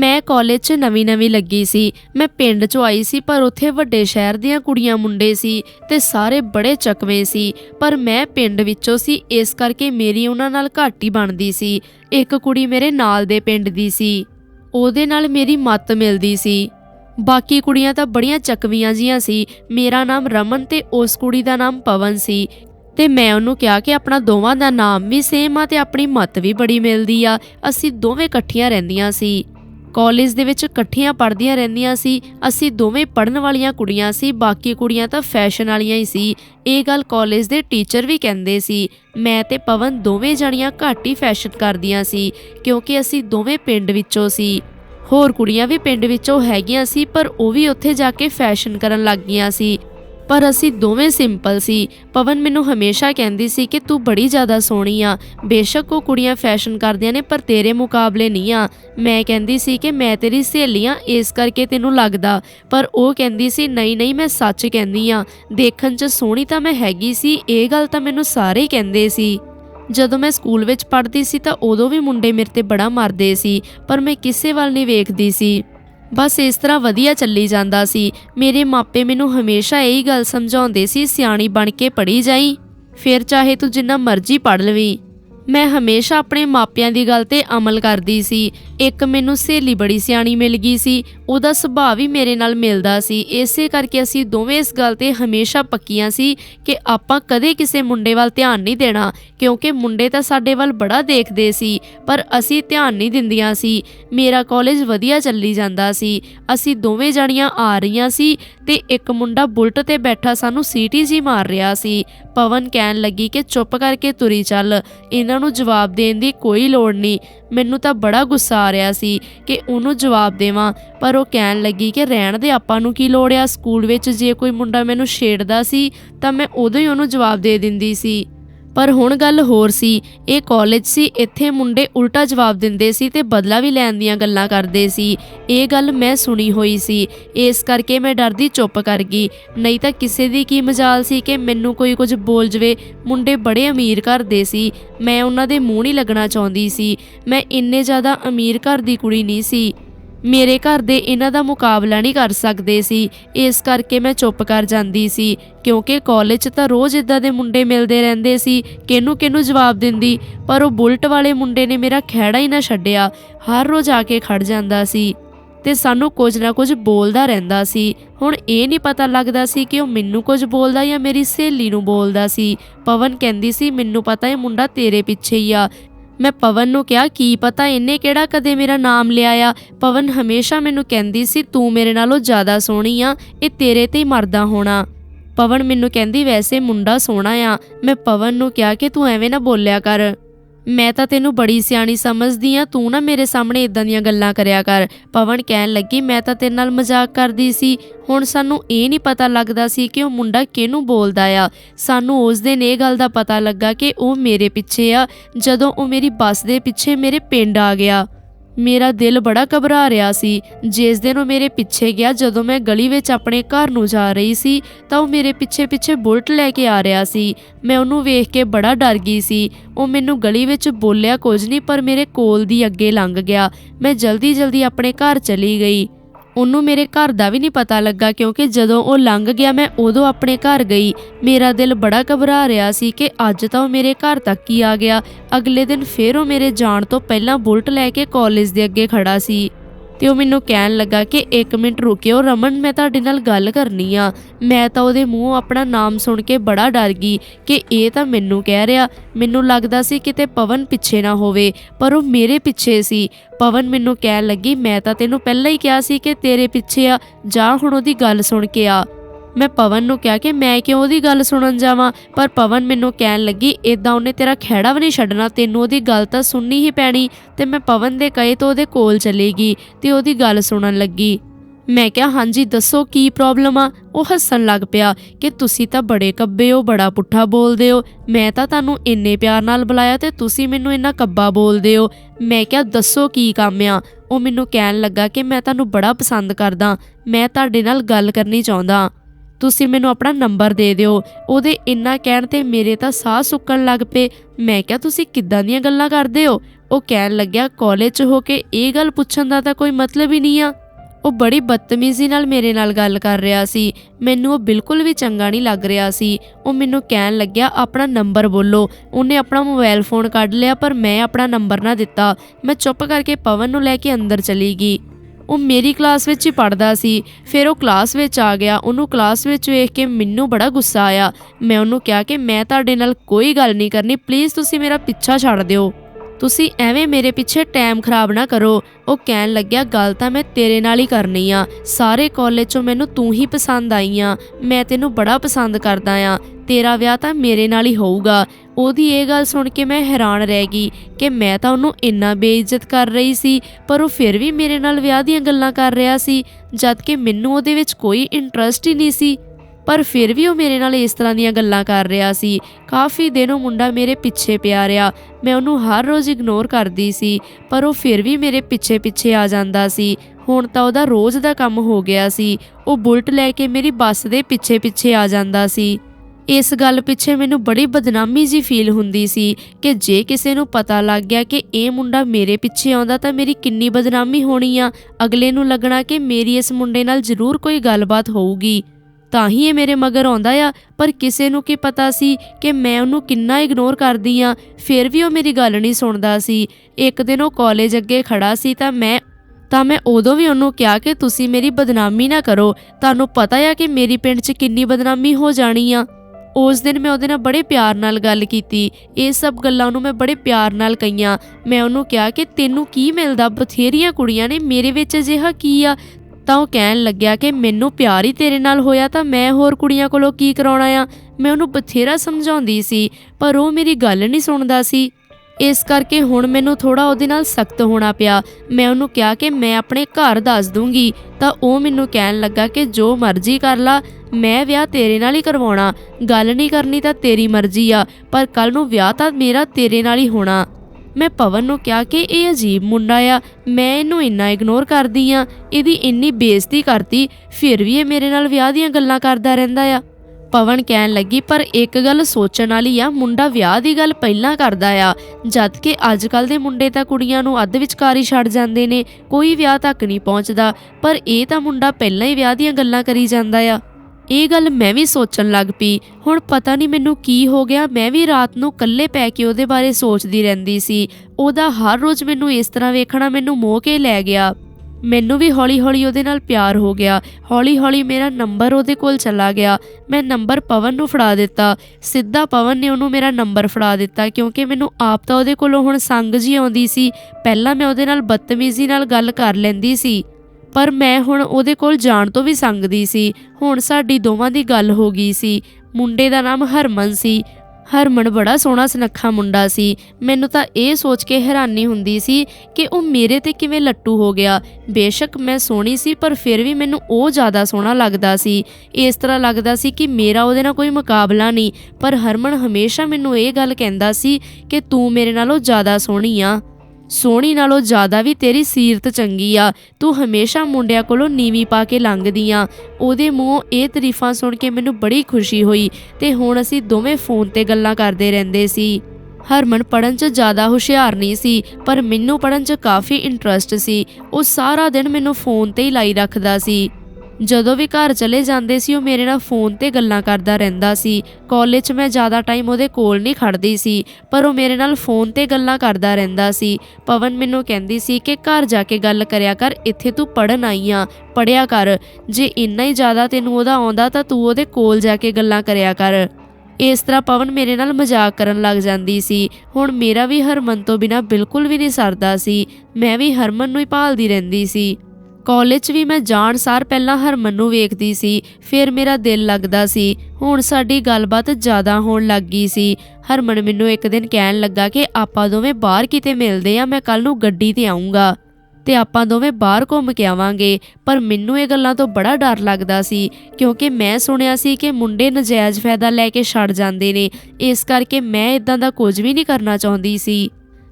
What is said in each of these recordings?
ਮੈਂ ਕਾਲਜ 'ਚ ਨਵੀਂ-ਨਵੀਂ ਲੱਗੀ ਸੀ। ਮੈਂ ਪਿੰਡ 'ਚੋਂ ਆਈ ਸੀ, ਪਰ ਉੱਥੇ ਵੱਡੇ ਸ਼ਹਿਰ ਦੀਆਂ ਕੁੜੀਆਂ ਮੁੰਡੇ ਸੀ ਤੇ ਸਾਰੇ ਬੜੇ ਚੱਕਵੇਂ ਸੀ। ਪਰ ਮੈਂ ਪਿੰਡ ਵਿੱਚੋਂ ਸੀ, ਇਸ ਕਰਕੇ ਮੇਰੀ ਉਹਨਾਂ ਨਾਲ ਘੱਟ ਹੀ ਬਣਦੀ ਸੀ। ਇੱਕ ਕੁੜੀ ਮੇਰੇ ਨਾਲ ਦੇ ਪਿੰਡ ਦੀ ਸੀ। ਉਹਦੇ ਨਾਲ ਮੇਰੀ ਮੱਤ ਮਿਲਦੀ ਸੀ। ਬਾਕੀ ਕੁੜੀਆਂ ਤਾਂ ਬੜੀਆਂ ਚੱਕਵੀਆਂ ਜੀਆਂ ਸੀ। ਮੇਰਾ ਨਾਮ ਰਮਨ ਤੇ ਉਸ ਕੁੜੀ ਦਾ ਨਾਮ ਪਵਨ ਸੀ। ਤੇ ਮੈਂ ਉਹਨੂੰ ਕਿਹਾ ਕਿ ਆਪਣਾ ਦੋਵਾਂ ਦਾ ਨਾਮ ਵੀ ਸੇਮ ਆ ਤੇ ਆਪਣੀ ਮੱਤ ਵੀ ਬੜੀ ਮਿਲਦੀ ਆ। ਅਸੀਂ ਦੋਵੇਂ ਇਕੱਠੀਆਂ ਰਹਿੰਦੀਆਂ ਸੀ। ਕਾਲਜ ਦੇ ਵਿੱਚ ਇਕੱਠੀਆਂ ਪੜ੍ਹਦੀਆਂ ਰਹਿੰਦੀਆਂ ਸੀ। ਅਸੀਂ ਦੋਵੇਂ ਪੜਨ ਵਾਲੀਆਂ ਕੁੜੀਆਂ ਸੀ, ਬਾਕੀ ਕੁੜੀਆਂ ਤਾਂ ਫੈਸ਼ਨ ਵਾਲੀਆਂ ਹੀ ਸੀ। ਇਹ ਗੱਲ ਕਾਲਜ ਦੇ ਟੀਚਰ ਵੀ ਕਹਿੰਦੇ ਸੀ। ਮੈਂ ਤੇ ਪਵਨ ਦੋਵੇਂ ਜਣੀਆਂ ਘੱਟ ਹੀ ਫੈਸ਼ਨ ਕਰਦੀਆਂ ਸੀ, ਕਿਉਂਕਿ ਅਸੀਂ ਦੋਵੇਂ ਪਿੰਡ ਵਿੱਚੋਂ ਸੀ। ਹੋਰ ਕੁੜੀਆਂ ਵੀ ਪਿੰਡ ਵਿੱਚੋਂ ਹੈਗੀਆਂ ਸੀ, ਪਰ ਉਹ ਵੀ ਉੱਥੇ ਜਾ ਕੇ ਫੈਸ਼ਨ ਕਰਨ ਲੱਗ ਗਈਆਂ ਸੀ। ਪਰ ਅਸੀਂ ਦੋਵੇਂ ਸਿੰਪਲ ਸੀ। ਪਵਨ ਮੈਨੂੰ ਹਮੇਸ਼ਾ ਕਹਿੰਦੀ ਸੀ ਕਿ ਤੂੰ ਬੜੀ ਜ਼ਿਆਦਾ ਸੋਹਣੀ ਆ। ਬੇਸ਼ੱਕ ਉਹ ਕੁੜੀਆਂ ਫੈਸ਼ਨ ਕਰਦੀਆਂ ਨੇ, ਪਰ ਤੇਰੇ ਮੁਕਾਬਲੇ ਨਹੀਂ ਆ। ਮੈਂ ਕਹਿੰਦੀ ਸੀ ਕਿ ਮੈਂ ਤੇਰੀ ਸਹੇਲੀ ਆ, ਇਸ ਕਰਕੇ ਤੈਨੂੰ ਲੱਗਦਾ। ਪਰ ਉਹ ਕਹਿੰਦੀ ਸੀ, ਨਹੀਂ ਨਹੀਂ, ਮੈਂ ਸੱਚ ਕਹਿੰਦੀ ਆ। ਦੇਖਣ 'ਚ ਸੋਹਣੀ ਤਾਂ ਮੈਂ ਹੈਗੀ ਸੀ, ਇਹ ਗੱਲ ਤਾਂ ਮੈਨੂੰ ਸਾਰੇ ਹੀ ਕਹਿੰਦੇ ਸੀ। ਜਦੋਂ ਮੈਂ ਸਕੂਲ ਵਿੱਚ ਪੜ੍ਹਦੀ ਸੀ ਤਾਂ ਉਦੋਂ ਵੀ ਮੁੰਡੇ ਮੇਰੇ ਤੇ ਬੜਾ ਮਰਦੇ ਸੀ, ਪਰ ਮੈਂ ਕਿਸੇ ਵੱਲ ਨਹੀਂ ਵੇਖਦੀ ਸੀ। ਬਸ ਇਸ ਤਰ੍ਹਾਂ ਵਧੀਆ ਚੱਲੀ ਜਾਂਦਾ ਸੀ। ਮੇਰੇ ਮਾਪੇ ਮੈਨੂੰ ਹਮੇਸ਼ਾ ਇਹੀ ਗੱਲ ਸਮਝਾਉਂਦੇ ਸੀ, ਸਿਆਣੀ ਬਣ ਕੇ ਪੜ੍ਹੀ ਜਾਈ। ਫਿਰ ਚਾਹੇ ਤੂੰ ਜਿੰਨਾ ਮਰਜ਼ੀ ਪੜ੍ਹ ਲਵੀਂ। ਮੈਂ ਹਮੇਸ਼ਾ ਆਪਣੇ ਮਾਪਿਆਂ ਦੀ ਗੱਲ ਤੇ ਅਮਲ ਕਰਦੀ ਸੀ। ਇੱਕ ਮੈਨੂੰ ਸਹੇਲੀ ਬੜੀ ਸਿਆਣੀ ਮਿਲ ਗਈ ਸੀ। ਉਹਦਾ ਸੁਭਾਅ ਵੀ ਮੇਰੇ ਨਾਲ ਮਿਲਦਾ ਸੀ। ਇਸੇ ਕਰਕੇ ਅਸੀਂ ਦੋਵੇਂ ਇਸ ਗੱਲ ਤੇ ਹਮੇਸ਼ਾ ਪੱਕੀਆਂ ਸੀ ਕਿ ਆਪਾਂ ਕਦੇ ਕਿਸੇ ਮੁੰਡੇ ਵੱਲ ਧਿਆਨ ਨਹੀਂ ਦੇਣਾ, ਕਿਉਂਕਿ ਮੁੰਡੇ ਤਾਂ ਸਾਡੇ ਵੱਲ ਬੜਾ ਦੇਖਦੇ ਸੀ, ਪਰ ਅਸੀਂ ਧਿਆਨ ਨਹੀਂ ਦਿੰਦੀਆਂ ਸੀ। ਮੇਰਾ ਕਾਲਜ ਵਧੀਆ ਚੱਲੀ ਜਾਂਦਾ ਸੀ। ਅਸੀਂ ਦੋਵੇਂ ਜਣੀਆਂ ਆ ਰਹੀਆਂ ਸੀ ਤੇ ਇੱਕ ਮੁੰਡਾ ਬੁਲਟ ਤੇ ਬੈਠਾ ਸਾਨੂੰ ਸੀਟੀ ਜੀ ਮਾਰ ਰਿਹਾ ਸੀ। ਪਵਨ ਕਹਿਣ ਲੱਗੀ ਕਿ ਚੁੱਪ ਕਰਕੇ ਤੁਰੀ ਚੱਲ। ਇਹਨਾਂ ਨੂੰ ਜਵਾਬ ਦੇਣ ਦੀ ਕੋਈ ਲੋੜ ਨਹੀਂ। ਮੈਨੂੰ ਤਾਂ ਬੜਾ ਗੁੱਸਾ ਆ ਰਿਹਾ ਸੀ ਕਿ ਉਹਨੂੰ ਜਵਾਬ ਦੇਵਾਂ, ਪਰ ਉਹ ਕਹਿਣ ਲੱਗੀ ਕਿ ਰਹਿਣ ਦੇ ਆਪਾਂ ਨੂੰ ਕੀ ਲੋੜ ਆ? ਸਕੂਲ ਵਿੱਚ ਜੇ ਕੋਈ ਮੁੰਡਾ ਮੈਨੂੰ ਛੇੜਦਾ ਸੀ, ਤਾਂ ਮੈਂ ਉਦੋਂ ਹੀ ਉਹਨੂੰ ਜਵਾਬ ਦੇ ਦਿੰਦੀ ਸੀ। ਪਰ ਹੁਣ ਗੱਲ ਹੋਰ ਸੀ। ਇਹ ਕਾਲਜ ਸੀ, ਇੱਥੇ ਮੁੰਡੇ ਉਲਟਾ ਜਵਾਬ ਦਿੰਦੇ ਸੀ ਤੇ ਬਦਲਾ ਵੀ ਲੈਣ ਦੀਆਂ ਗੱਲਾਂ ਕਰਦੇ ਸੀ। ਇਹ ਗੱਲ ਮੈਂ ਸੁਣੀ ਹੋਈ ਸੀ। ਇਸ ਕਰਕੇ ਮੈਂ ਡਰਦੀ ਚੁੱਪ ਕਰ ਗਈ। ਨਹੀਂ ਤਾਂ ਕਿਸੇ ਦੀ ਕੀ ਮਜਾਲ ਸੀ ਕਿ ਮੈਨੂੰ ਕੋਈ ਕੁਝ ਬੋਲ ਜਵੇ? ਮੁੰਡੇ ਬੜੇ ਅਮੀਰ ਘਰ ਦੇ ਸੀ। ਮੈਂ ਉਹਨਾਂ ਦੇ ਮੂੰਹ ਨਹੀਂ ਲੱਗਣਾ ਚਾਹੁੰਦੀ ਸੀ। ਮੈਂ ਇੰਨੇ ਜ਼ਿਆਦਾ ਅਮੀਰ ਘਰ ਦੀ ਕੁੜੀ ਨਹੀਂ ਸੀ। ਮੇਰੇ ਘਰ ਦੇ ਇਹਨਾਂ ਦਾ ਮੁਕਾਬਲਾ ਨਹੀਂ ਕਰ ਸਕਦੇ ਸੀ। ਇਸ ਕਰਕੇ ਮੈਂ ਚੁੱਪ ਕਰ ਜਾਂਦੀ ਸੀ, ਕਿਉਂਕਿ ਕਾਲਜ 'ਚ ਤਾਂ ਰੋਜ਼ ਇਦਾਂ ਦੇ ਮੁੰਡੇ ਮਿਲਦੇ ਰਹਿੰਦੇ ਸੀ, ਕਿਹਨੂੰ ਕਿਹਨੂੰ ਜਵਾਬ ਦਿੰਦੀ, ਪਰ ਉਹ ਬੁਲਟ ਵਾਲੇ ਮੁੰਡੇ ਨੇ ਮੇਰਾ ਖਹਿੜਾ ਹੀ ਨਾ ਛੱਡਿਆ, ਹਰ ਰੋਜ਼ ਆ ਕੇ ਖੜ ਜਾਂਦਾ ਸੀ ਤੇ ਸਾਨੂੰ ਕੁਝ ਨਾ ਕੁਝ ਬੋਲਦਾ ਰਹਿੰਦਾ ਸੀ। ਹੁਣ ਇਹ ਨਹੀਂ ਪਤਾ ਲੱਗਦਾ ਸੀ ਕਿ ਉਹ ਮੈਨੂੰ ਕੁਝ ਬੋਲਦਾ ਜਾਂ ਮੇਰੀ ਸਹੇਲੀ ਨੂੰ ਬੋਲਦਾ ਸੀ। ਪਵਨ ਕਹਿੰਦੀ ਸੀ, ਮੈਨੂੰ ਪਤਾ ਇਹ ਮੁੰਡਾ ਤੇਰੇ ਪਿੱਛੇ ਹੀ ਆ ਮੈਂ ਪਵਨ ਨੂੰ ਕਿਹਾ, ਕੀ ਪਤਾ ਇਹਨੇ ਕਿਹੜਾ ਕਦੇ ਮੇਰਾ ਨਾਮ ਲਿਆ ਆ? ਪਵਨ ਹਮੇਸ਼ਾ ਮੈਨੂੰ ਕਹਿੰਦੀ ਸੀ, ਤੂੰ ਮੇਰੇ ਨਾਲੋਂ ਜ਼ਿਆਦਾ ਸੋਹਣੀ ਆ, ਇਹ ਤੇਰੇ ਤੇ ਹੀ ਮਰਦਾ ਹੋਣਾ। ਪਵਨ ਮੈਨੂੰ ਕਹਿੰਦੀ, ਵੈਸੇ ਮੁੰਡਾ ਸੋਹਣਾ ਆ। ਮੈਂ ਪਵਨ ਨੂੰ ਕਿਹਾ, ਕਿ ਤੂੰ ਐਵੇਂ ਨਾ ਬੋਲਿਆ ਕਰ। ਮੈਂ ਤਾਂ ਤੈਨੂੰ ਬੜੀ ਸਿਆਣੀ ਸਮਝਦੀ ਆ, ਤੂੰ ਨਾ ਮੇਰੇ ਸਾਹਮਣੇ ਇਦਾਂ ਦੀਆਂ ਗੱਲਾਂ ਕਰਿਆ ਕਰ। ਪਵਨ ਕਹਿਣ ਲੱਗੀ, ਮੈਂ ਤਾਂ ਤੇਰੇ ਨਾਲ ਮਜ਼ਾਕ ਕਰਦੀ ਸੀ। ਹੁਣ ਸਾਨੂੰ ਇਹ ਨਹੀਂ ਪਤਾ ਲੱਗਦਾ ਸੀ ਕਿ ਉਹ ਮੁੰਡਾ ਕਿਹਨੂੰ ਬੋਲਦਾ ਆ। ਸਾਨੂੰ ਉਸ ਦਿਨ ਇਹ ਗੱਲ ਦਾ ਪਤਾ ਲੱਗਾ ਕਿ ਉਹ ਮੇਰੇ ਪਿੱਛੇ ਆ, ਜਦੋਂ ਉਹ ਮੇਰੀ ਬੱਸ ਦੇ ਪਿੱਛੇ ਮੇਰੇ ਪਿੰਡ ਆ ਗਿਆ। ਮੇਰਾ ਦਿਲ ਬੜਾ ਘਬਰਾ ਰਿਹਾ ਸੀ। ਜਿਸ ਦਿਨ ਉਹ ਮੇਰੇ ਪਿੱਛੇ ਗਿਆ, ਜਦੋਂ ਮੈਂ ਗਲੀ ਵਿੱਚ ਆਪਣੇ ਘਰ ਨੂੰ ਜਾ ਰਹੀ ਸੀ, ਤਾਂ ਉਹ ਮੇਰੇ ਪਿੱਛੇ ਪਿੱਛੇ ਬੁਲਟ ਲੈ ਕੇ ਆ ਰਿਹਾ ਸੀ। ਮੈਂ ਉਹਨੂੰ ਵੇਖ ਕੇ ਬੜਾ ਡਰ ਗਈ ਸੀ। ਉਹ ਮੈਨੂੰ ਗਲੀ ਵਿੱਚ ਬੋਲਿਆ ਕੁਝ ਨਹੀਂ, ਪਰ ਮੇਰੇ ਕੋਲ ਦੀ ਅੱਗੇ ਲੰਘ ਗਿਆ। ਮੈਂ ਜਲਦੀ ਜਲਦੀ ਆਪਣੇ ਘਰ ਚਲੀ ਗਈ। ਉਹਨੂੰ ਮੇਰੇ ਘਰ ਦਾ ਵੀ ਨਹੀਂ ਪਤਾ ਲੱਗਾ ਕਿਉਂਕਿ ਜਦੋਂ ਉਹ ਲੰਘ ਗਿਆ, ਮੈਂ ਉਦੋਂ ਆਪਣੇ ਘਰ ਗਈ। ਮੇਰਾ ਦਿਲ ਬੜਾ ਘਬਰਾ ਰਿਹਾ ਸੀ ਕਿ ਅੱਜ ਤਾਂ ਉਹ ਮੇਰੇ ਘਰ ਤੱਕ ਹੀ ਆ ਗਿਆ। ਅਗਲੇ ਦਿਨ ਫੇਰ ਉਹ ਮੇਰੇ ਜਾਣ ਤੋਂ ਪਹਿਲਾਂ ਬੁਲਟ ਲੈ ਕੇ ਕਾਲਜ ਦੇ ਅੱਗੇ ਖੜਾ ਸੀ। ਤੇ ਉਹ ਮੈਨੂੰ ਕਹਿਣ ਲੱਗਾ ਕਿ 1 ਮਿੰਟ ਰੁਕਿਓ, ਰਮਨ, ਮੈਂ ਤੁਹਾਡੇ ਨਾਲ ਗੱਲ ਕਰਨੀ ਆ। ਮੈਂ ਤਾਂ ਉਹਦੇ ਮੂੰਹ ਆਪਣਾ ਨਾਮ ਸੁਣ ਕੇ ਬੜਾ ਡਰ ਗਈ ਕਿ ਇਹ ਤਾਂ ਮੈਨੂੰ ਕਹਿ ਰਿਹਾ। ਮੈਨੂੰ ਲੱਗਦਾ ਸੀ ਕਿਤੇ ਪਵਨ ਪਿੱਛੇ ਨਾ ਹੋਵੇ, ਪਰ ਉਹ ਮੇਰੇ ਪਿੱਛੇ ਸੀ। ਪਵਨ ਮੈਨੂੰ ਕਹਿਣ ਲੱਗੀ, ਮੈਂ ਤਾਂ ਤੈਨੂੰ ਪਹਿਲਾਂ ਹੀ ਕਿਹਾ ਸੀ ਕਿ ਤੇਰੇ ਪਿੱਛੇ ਆ, ਜਾ ਹੁਣ ਉਹਦੀ ਗੱਲ ਸੁਣ ਕੇ ਆ। ਮੈਂ ਪਵਨ ਨੂੰ ਕਿਹਾ ਕਿ ਮੈਂ ਕਿਉਂ ਉਹਦੀ ਗੱਲ ਸੁਣਨ ਜਾਵਾਂ? ਪਰ ਪਵਨ ਮੈਨੂੰ ਕਹਿਣ ਲੱਗੀ ਇਦਾਂ ਉਹਨੇ ਤੇਰਾ ਖਹਿੜਾ ਵੀ ਨਹੀਂ ਛੱਡਣਾ, ਤੈਨੂੰ ਉਹਦੀ ਗੱਲ ਤਾਂ ਸੁਣਨੀ ਹੀ ਪੈਣੀ। ਤੇ ਮੈਂ ਪਵਨ ਦੇ ਕਹੇ ਤੋਂ ਉਹਦੇ ਕੋਲ ਚਲੀ ਗਈ ਤੇ ਉਹਦੀ ਗੱਲ ਸੁਣਨ ਲੱਗੀ। ਮੈਂ ਕਿਹਾ, ਹਾਂਜੀ, ਦੱਸੋ ਕੀ ਪ੍ਰੋਬਲਮ ਆ? ਉਹ ਹੱਸਣ ਲੱਗ ਪਿਆ ਕਿ ਤੁਸੀਂ ਤਾਂ ਬੜੇ ਕੱਬੇ ਹੋ, ਬੜਾ ਪੁੱਠਾ ਬੋਲਦੇ ਹੋ। ਮੈਂ ਤਾਂ ਤੁਹਾਨੂੰ ਇੰਨੇ ਪਿਆਰ ਨਾਲ ਬੁਲਾਇਆ ਤੇ ਤੁਸੀਂ ਮੈਨੂੰ ਇੰਨਾ ਕੱਬਾ ਬੋਲਦੇ ਹੋ। ਮੈਂ ਕਿਹਾ, ਦੱਸੋ ਕੀ ਕੰਮ ਆ? ਉਹ ਮੈਨੂੰ ਕਹਿਣ ਲੱਗਾ ਕਿ ਮੈਂ ਤੁਹਾਨੂੰ ਬੜਾ ਪਸੰਦ ਕਰਦਾ, ਮੈਂ ਤੁਹਾਡੇ ਨਾਲ ਗੱਲ ਕਰਨੀ ਚਾਹੁੰਦਾ। ਤੁਸੀਂ ਮੈਨੂੰ ਆਪਣਾ ਨੰਬਰ ਦੇ ਦਿਓ। ਉਹਦੇ ਇੰਨਾ ਕਹਿਣ ਤੇ ਮੇਰੇ ਤਾਂ ਸਾਹ ਸੁੱਕਣ ਲੱਗ ਪਏ। ਮੈਂ ਕਿਹਾ, ਤੁਸੀਂ ਕਿੱਦਾਂ ਦੀਆਂ ਗੱਲਾਂ ਕਰਦੇ ਹੋ? ਉਹ ਕਹਿਣ ਲੱਗਿਆ, ਕਾਲਜ 'ਚ ਹੋ ਕੇ ਇਹ ਗੱਲ ਪੁੱਛਣ ਦਾ ਤਾਂ ਕੋਈ ਮਤਲਬ ਹੀ ਨਹੀਂ ਆ। ਉਹ ਬੜੀ ਬਦਤਮੀਜ਼ੀ ਨਾਲ ਮੇਰੇ ਨਾਲ ਗੱਲ ਕਰ ਰਿਹਾ ਸੀ। ਮੈਨੂੰ ਉਹ ਬਿਲਕੁਲ ਵੀ ਚੰਗਾ ਨਹੀਂ ਲੱਗ ਰਿਹਾ ਸੀ। ਉਹ ਮੈਨੂੰ ਕਹਿਣ ਲੱਗਿਆ, ਆਪਣਾ ਨੰਬਰ ਬੋਲੋ। ਉਹਨੇ ਆਪਣਾ ਮੋਬਾਈਲ ਫੋਨ ਕੱਢ ਲਿਆ, ਪਰ ਮੈਂ ਆਪਣਾ ਨੰਬਰ ਨਾ ਦਿੱਤਾ। ਮੈਂ ਚੁੱਪ ਕਰਕੇ ਪਵਨ ਨੂੰ ਲੈ ਕੇ ਅੰਦਰ ਚਲੀ ਗਈ। ਉਹ ਮੇਰੀ ਕਲਾਸ ਵਿੱਚ ਹੀ ਪੜਦਾ ਸੀ। ਫਿਰ ਉਹ ਕਲਾਸ ਵਿੱਚ ਆ ਗਿਆ। ਉਹਨੂੰ ਕਲਾਸ ਵਿੱਚ ਵੇਖ ਕੇ ਮੈਨੂੰ ਬੜਾ ਗੁੱਸਾ ਆਇਆ। ਮੈਂ ਉਹਨੂੰ ਕਿਹਾ ਕਿ ਮੈਂ ਤੁਹਾਡੇ ਨਾਲ ਕੋਈ ਗੱਲ ਨਹੀਂ ਕਰਨੀ। ਪਲੀਜ਼ ਤੁਸੀਂ ਮੇਰਾ ਪਿੱਛਾ ਛੱਡ ਦਿਓ। ਤੁਸੀਂ ਐਵੇਂ ਮੇਰੇ ਪਿੱਛੇ ਟਾਈਮ ਖਰਾਬ ਨਾ ਕਰੋ। ਉਹ ਕਹਿਣ ਲੱਗਿਆ, ਗੱਲ ਤਾਂ ਮੈਂ ਤੇਰੇ ਨਾਲ ਹੀ ਕਰਨੀ ਆ। ਸਾਰੇ ਕਾਲਜ 'ਚੋਂ ਮੈਨੂੰ ਤੂੰ ਹੀ ਪਸੰਦ ਆਈ ਆ। ਮੈਂ ਤੈਨੂੰ ਬੜਾ ਪਸੰਦ ਕਰਦਾ ਆ। ਤੇਰਾ ਵਿਆਹ ਤਾਂ ਮੇਰੇ ਨਾਲ ਹੀ ਹੋਊਗਾ। ਉਹਦੀ ਇਹ ਗੱਲ ਸੁਣ ਕੇ ਮੈਂ ਹੈਰਾਨ ਰਹਿ ਗਈ ਕਿ ਮੈਂ ਤਾਂ ਉਹਨੂੰ ਇੰਨਾ ਬੇਇੱਜ਼ਤ ਕਰ ਰਹੀ ਸੀ, ਪਰ ਉਹ ਫਿਰ ਵੀ ਮੇਰੇ ਨਾਲ ਵਿਆਹ ਦੀਆਂ ਗੱਲਾਂ ਕਰ ਰਿਹਾ ਸੀ, ਜਦ ਕਿ ਮੈਨੂੰ ਉਹਦੇ ਵਿੱਚ ਕੋਈ ਇੰਟਰਸਟ ਹੀ ਨਹੀਂ ਸੀ। ਪਰ ਫਿਰ ਵੀ ਉਹ ਮੇਰੇ ਨਾਲ ਇਸ ਤਰ੍ਹਾਂ ਦੀਆਂ ਗੱਲਾਂ ਕਰ ਰਿਹਾ ਸੀ। ਕਾਫੀ ਦਿਨ ਉਹ ਮੁੰਡਾ ਮੇਰੇ ਪਿੱਛੇ ਪਿਆ ਰਿਹਾ। ਮੈਂ ਉਹਨੂੰ ਹਰ ਰੋਜ਼ ਇਗਨੋਰ ਕਰਦੀ ਸੀ, ਪਰ ਉਹ ਫਿਰ ਵੀ ਮੇਰੇ ਪਿੱਛੇ ਪਿੱਛੇ ਆ ਜਾਂਦਾ ਸੀ। ਹੁਣ ਤਾਂ ਉਹਦਾ ਰੋਜ਼ ਦਾ ਕੰਮ ਹੋ ਗਿਆ ਸੀ। ਉਹ ਬੁਲਟ ਲੈ ਕੇ ਮੇਰੀ ਬੱਸ ਦੇ ਪਿੱਛੇ ਪਿੱਛੇ ਆ ਜਾਂਦਾ ਸੀ। ਇਸ ਗੱਲ ਪਿੱਛੇ ਮੈਨੂੰ ਬੜੀ ਬਦਨਾਮੀ ਜੀ ਫੀਲ ਹੁੰਦੀ ਸੀ ਕਿ ਜੇ ਕਿਸੇ ਨੂੰ ਪਤਾ ਲੱਗ ਗਿਆ ਕਿ ਇਹ ਮੁੰਡਾ ਮੇਰੇ ਪਿੱਛੇ ਆਉਂਦਾ ਤਾਂ ਮੇਰੀ ਕਿੰਨੀ ਬਦਨਾਮੀ ਹੋਣੀ ਆ। ਅਗਲੇ ਨੂੰ ਲੱਗਣਾ ਕਿ ਮੇਰੀ ਇਸ ਮੁੰਡੇ ਨਾਲ ਜ਼ਰੂਰ ਕੋਈ ਗੱਲਬਾਤ ਹੋਊਗੀ। ਤਾਂ ਹੀ ਇਹ ਮੇਰੇ ਮਗਰ ਆਉਂਦਾ ਆ। ਪਰ ਕਿਸੇ ਨੂੰ ਕੀ ਪਤਾ ਸੀ ਕਿ ਮੈਂ ਉਹਨੂੰ ਕਿੰਨਾ ਇਗਨੋਰ ਕਰਦੀ ਆ, ਫਿਰ ਵੀ ਉਹ ਮੇਰੀ ਗੱਲ ਨਹੀਂ ਸੁਣਦਾ ਸੀ। ਇੱਕ ਦਿਨ ਉਹ ਕਾਲਜ ਅੱਗੇ ਖੜਾ ਸੀ ਤਾਂ ਮੈਂ ਤਾਂ ਮੈਂ ਉਦੋਂ ਵੀ ਉਹਨੂੰ ਕਿਹਾ ਕਿ ਤੁਸੀਂ ਮੇਰੀ ਬਦਨਾਮੀ ਨਾ ਕਰੋ। ਤੁਹਾਨੂੰ ਪਤਾ ਆ ਕਿ ਮੇਰੀ ਪਿੰਡ 'ਚ ਕਿੰਨੀ ਬਦਨਾਮੀ ਹੋ ਜਾਣੀ ਆ। ਉਸ ਦਿਨ ਮੈਂ ਉਹਦੇ ਨਾਲ ਬੜੇ ਪਿਆਰ ਨਾਲ ਗੱਲ ਕੀਤੀ। ਇਹ ਸਭ ਗੱਲਾਂ ਨੂੰ ਮੈਂ ਬੜੇ ਪਿਆਰ ਨਾਲ ਕਹੀਆਂ। ਮੈਂ ਉਹਨੂੰ ਕਿਹਾ ਕਿ ਤੈਨੂੰ ਕੀ ਮਿਲਦਾ? ਬਥੇਰੀਆਂ ਕੁੜੀਆਂ ਨੇ ਮੇਰੇ ਵਿੱਚ ਅਜਿਹਾ ਕੀ ਆ? ਤਾਂ ਉਹ ਕਹਿਣ ਲੱਗਿਆ ਕਿ ਮੈਨੂੰ ਪਿਆਰ ਹੀ ਤੇਰੇ ਨਾਲ ਹੋਇਆ ਤਾਂ ਮੈਂ ਹੋਰ ਕੁੜੀਆਂ ਕੋਲੋਂ ਕੀ ਕਰਾਉਣਾ ਆ? ਮੈਂ ਉਹਨੂੰ ਬਥੇਰਾ ਸਮਝਾਉਂਦੀ ਸੀ, ਪਰ ਉਹ ਮੇਰੀ ਗੱਲ ਨਹੀਂ ਸੁਣਦਾ ਸੀ। ਇਸ ਕਰਕੇ ਹੁਣ ਮੈਨੂੰ ਥੋੜਾ ਉਹਦੇ ਨਾਲ ਸਖਤ ਹੋਣਾ ਪਿਆ। ਮੈਂ ਉਹਨੂੰ ਕਿਹਾ ਕਿ ਮੈਂ ਆਪਣੇ ਘਰ ਦੱਸ ਦੂੰਗੀ। ਤਾਂ ਉਹ ਮੈਨੂੰ ਕਹਿਣ ਲੱਗਾ ਕਿ ਜੋ ਮਰਜ਼ੀ ਕਰ ਲਾ, ਮੈਂ ਵਿਆਹ ਤੇਰੇ ਨਾਲ ਹੀ ਕਰਵਾਉਣਾ। ਗੱਲ ਨਹੀਂ ਕਰਨੀ ਤਾਂ ਤੇਰੀ ਮਰਜ਼ੀ ਆ, ਪਰ ਕੱਲ ਨੂੰ ਵਿਆਹ ਤਾਂ ਮੇਰਾ ਤੇਰੇ ਨਾਲ ਹੀ ਹੋਣਾ। ਮੈਂ ਪਵਨ ਨੂੰ ਕਿਹਾ ਕਿ ਇਹ ਅਜੀਬ ਮੁੰਡਾ ਆ, ਮੈਂ ਇਹਨੂੰ ਇੰਨਾ ਇਗਨੋਰ ਕਰਦੀ ਆ ਇਹਦੀ ਇੰਨੀ ਬੇਇੱਜ਼ਤੀ ਕਰਤੀ, ਫਿਰ ਵੀ ਇਹ ਮੇਰੇ ਨਾਲ ਵਿਆਹ ਦੀਆਂ ਗੱਲਾਂ ਕਰਦਾ ਰਹਿੰਦਾ ਆ। ਪਵਨ ਕਹਿਣ ਲੱਗੀ, ਪਰ ਇੱਕ ਗੱਲ ਸੋਚਣ ਵਾਲੀ ਆ, ਮੁੰਡਾ ਵਿਆਹ ਦੀ ਗੱਲ ਪਹਿਲਾਂ ਕਰਦਾ ਆ, ਜਦ ਕਿ ਅੱਜ ਕੱਲ ਦੇ ਮੁੰਡੇ ਤਾਂ ਕੁੜੀਆਂ ਨੂੰ ਅੱਧ ਵਿਚਕਾਰ ਹੀ ਛੱਡ ਜਾਂਦੇ ਨੇ, ਕੋਈ ਵਿਆਹ ਤੱਕ ਨਹੀਂ ਪਹੁੰਚਦਾ, ਪਰ ਇਹ ਤਾਂ ਮੁੰਡਾ ਪਹਿਲਾਂ ਹੀ ਵਿਆਹ ਦੀਆਂ ਗੱਲਾਂ ਕਰੀ ਜਾਂਦਾ ਆ। ਇਹ ਗੱਲ ਮੈਂ ਵੀ ਸੋਚਣ ਲੱਗ ਪਈ। ਹੁਣ ਪਤਾ ਨਹੀਂ ਮੈਨੂੰ ਕੀ ਹੋ ਗਿਆ। ਮੈਂ ਵੀ ਰਾਤ ਨੂੰ ਇਕੱਲੇ ਪੈ ਕੇ ਉਹਦੇ ਬਾਰੇ ਸੋਚਦੀ ਰਹਿੰਦੀ ਸੀ। ਉਹਦਾ ਹਰ ਰੋਜ਼ ਮੈਨੂੰ ਇਸ ਤਰ੍ਹਾਂ ਵੇਖਣਾ ਮੈਨੂੰ ਮੋਹ ਕੇ ਲੈ ਗਿਆ। ਮੈਨੂੰ ਵੀ ਹੌਲੀ-ਹੌਲੀ ਉਹਦੇ ਨਾਲ ਪਿਆਰ ਹੋ ਗਿਆ। ਹੌਲੀ-ਹੌਲੀ ਮੇਰਾ ਨੰਬਰ ਉਹਦੇ ਕੋਲ ਚਲਾ ਗਿਆ। ਮੈਂ ਨੰਬਰ ਪਵਨ ਨੂੰ ਫੜਾ ਦਿੱਤਾ। ਸਿੱਧਾ ਪਵਨ ਨੇ ਉਹਨੂੰ ਮੇਰਾ ਨੰਬਰ ਫੜਾ ਦਿੱਤਾ ਕਿਉਂਕਿ ਮੈਨੂੰ ਆਪ ਤਾਂ ਉਹਦੇ ਕੋਲੋਂ ਹੁਣ ਸੰਗ ਜੀ ਆਉਂਦੀ ਸੀ। ਪਹਿਲਾਂ ਮੈਂ ਉਹਦੇ ਨਾਲ ਬਦਤਮੀਜ਼ੀ ਨਾਲ ਗੱਲ ਕਰ ਲੈਂਦੀ ਸੀ। ਪਰ ਮੈਂ ਹੁਣ ਉਹਦੇ ਕੋਲ ਜਾਣ ਤੋਂ ਵੀ ਸੰਗਦੀ ਸੀ। ਹੁਣ ਸਾਡੀ ਦੋਵਾਂ ਦੀ ਗੱਲ ਹੋ ਗਈ ਸੀ। ਮੁੰਡੇ ਦਾ ਨਾਮ ਹਰਮਨ ਸੀ। ਹਰਮਨ ਬੜਾ ਸੋਹਣਾ ਸੁਨੱਖਾ ਮੁੰਡਾ ਸੀ। ਮੈਨੂੰ ਤਾਂ ਇਹ ਸੋਚ ਕੇ ਹੈਰਾਨੀ ਹੁੰਦੀ ਸੀ ਕਿ ਉਹ ਮੇਰੇ ਤੇ ਕਿਵੇਂ ਲੱਟੂ ਹੋ ਗਿਆ। ਬੇਸ਼ੱਕ ਮੈਂ ਸੋਹਣੀ ਸੀ, ਪਰ ਫਿਰ ਵੀ ਮੈਨੂੰ ਉਹ ਜ਼ਿਆਦਾ ਸੋਹਣਾ ਲੱਗਦਾ ਸੀ। ਇਸ ਤਰ੍ਹਾਂ ਲੱਗਦਾ ਸੀ ਕਿ ਮੇਰਾ ਉਹਦੇ ਨਾਲ ਕੋਈ ਮੁਕਾਬਲਾ ਨਹੀਂ। ਪਰ ਹਰਮਨ ਹਮੇਸ਼ਾ ਮੈਨੂੰ ਇਹ ਗੱਲ ਕਹਿੰਦਾ ਸੀ ਕਿ ਤੂੰ ਮੇਰੇ ਨਾਲੋਂ ਜ਼ਿਆਦਾ ਸੋਹਣੀ ਆ। ਸੋਹਣੀ ਨਾਲੋਂ ਜ਼ਿਆਦਾ ਵੀ ਤੇਰੀ ਸੀਰਤ ਚੰਗੀ ਆ। ਤੂੰ ਹਮੇਸ਼ਾ ਮੁੰਡਿਆਂ ਕੋਲੋਂ ਨੀਵੀਂ ਪਾ ਕੇ ਲੰਘਦੀ ਆ। ਉਹਦੇ ਮੂੰਹੋਂ ਇਹ ਤਾਰੀਫਾਂ ਸੁਣ ਕੇ ਮੈਨੂੰ ਬੜੀ ਖੁਸ਼ੀ ਹੋਈ ਤੇ ਹੁਣ ਅਸੀਂ ਦੋਵੇਂ ਫੋਨ ਤੇ ਗੱਲਾਂ ਕਰਦੇ ਰਹਿੰਦੇ ਸੀ। ਹਰਮਨ ਪੜਨ 'ਚ ਜ਼ਿਆਦਾ ਹੁਸ਼ਿਆਰ ਨਹੀਂ ਸੀ, ਪਰ ਮੈਨੂੰ ਪੜਨ 'ਚ ਕਾਫੀ ਇੰਟਰਸਟ ਸੀ। ਉਹ ਸਾਰਾ ਦਿਨ ਮੈਨੂੰ ਫੋਨ ਤੇ ਹੀ ਲਾਈ ਰੱਖਦਾ ਸੀ। ਜਦੋਂ ਵੀ ਘਰ ਚਲੇ ਜਾਂਦੇ ਸੀ, ਉਹ ਮੇਰੇ ਨਾਲ ਫੋਨ ਤੇ ਗੱਲਾਂ ਕਰਦਾ ਰਹਿੰਦਾ ਸੀ। ਕਾਲਜ 'ਚ ਮੈਂ ਜ਼ਿਆਦਾ ਟਾਈਮ ਉਹਦੇ ਕੋਲ ਨਹੀਂ ਖੜਦੀ ਸੀ, ਪਰ ਉਹ ਮੇਰੇ ਨਾਲ ਫੋਨ ਤੇ ਗੱਲਾਂ ਕਰਦਾ ਰਹਿੰਦਾ ਸੀ। ਪਵਨ ਮੈਨੂੰ ਕਹਿੰਦੀ ਸੀ ਕਿ ਘਰ ਜਾ ਕੇ ਗੱਲ ਕਰਿਆ ਕਰ, ਇੱਥੇ ਤੂੰ ਪੜਨ ਆਈ ਆ ਪੜਿਆ ਕਰ। ਜੇ ਇੰਨਾ ਹੀ ਜ਼ਿਆਦਾ ਤੈਨੂੰ ਉਹਦਾ ਆਉਂਦਾ ਤਾਂ ਤੂੰ ਉਹਦੇ ਕੋਲ ਜਾ ਕੇ ਗੱਲਾਂ ਕਰਿਆ ਕਰ। ਇਸ ਤਰ੍ਹਾਂ ਪਵਨ ਮੇਰੇ ਨਾਲ ਮਜ਼ਾਕ ਕਰਨ ਲੱਗ ਜਾਂਦੀ ਸੀ। ਹੁਣ ਮੇਰਾ ਵੀ ਹਰਮਨ ਤੋਂ ਬਿਨਾ ਬਿਲਕੁਲ ਵੀ ਨਹੀਂ ਸਰਦਾ ਸੀ। ਮੈਂ ਵੀ ਹਰਮਨ ਨੂੰ ਹੀ ਭਾਲਦੀ ਰਹਿੰਦੀ ਸੀ। ਕਾਲਜ 'ਚ ਵੀ ਮੈਂ ਜਾਣ ਸਾਰ ਪਹਿਲਾਂ ਹਰਮਨ ਨੂੰ ਵੇਖਦੀ ਸੀ, ਫਿਰ ਮੇਰਾ ਦਿਲ ਲੱਗਦਾ ਸੀ। ਹੁਣ ਸਾਡੀ ਗੱਲਬਾਤ ਜ਼ਿਆਦਾ ਹੋਣ ਲੱਗ ਗਈ ਸੀ। ਹਰਮਨ ਮੈਨੂੰ ਇੱਕ ਦਿਨ ਕਹਿਣ ਲੱਗਾ ਕਿ ਆਪਾਂ ਦੋਵੇਂ ਬਾਹਰ ਕਿਤੇ ਮਿਲਦੇ ਆ, ਮੈਂ ਕੱਲ ਨੂੰ ਗੱਡੀ ਤੇ ਆਉਂਗਾ ਤੇ ਆਪਾਂ ਦੋਵੇਂ ਬਾਹਰ ਘੁੰਮ ਕੇ ਆਵਾਂਗੇ। ਪਰ ਮੈਨੂੰ ਇਹ ਗੱਲਾਂ ਤੋਂ ਬੜਾ ਡਰ ਲੱਗਦਾ ਸੀ, ਕਿਉਂਕਿ ਮੈਂ ਸੁਣਿਆ ਸੀ ਕਿ ਮੁੰਡੇ ਨਜਾਇਜ਼ ਫਾਇਦਾ ਲੈ ਕੇ ਛੱਡ ਜਾਂਦੇ ਨੇ। ਇਸ ਕਰਕੇ ਮੈਂ ਇਦਾਂ ਦਾ ਕੁਝ ਵੀ ਨਹੀਂ ਕਰਨਾ ਚਾਹੁੰਦੀ ਸੀ।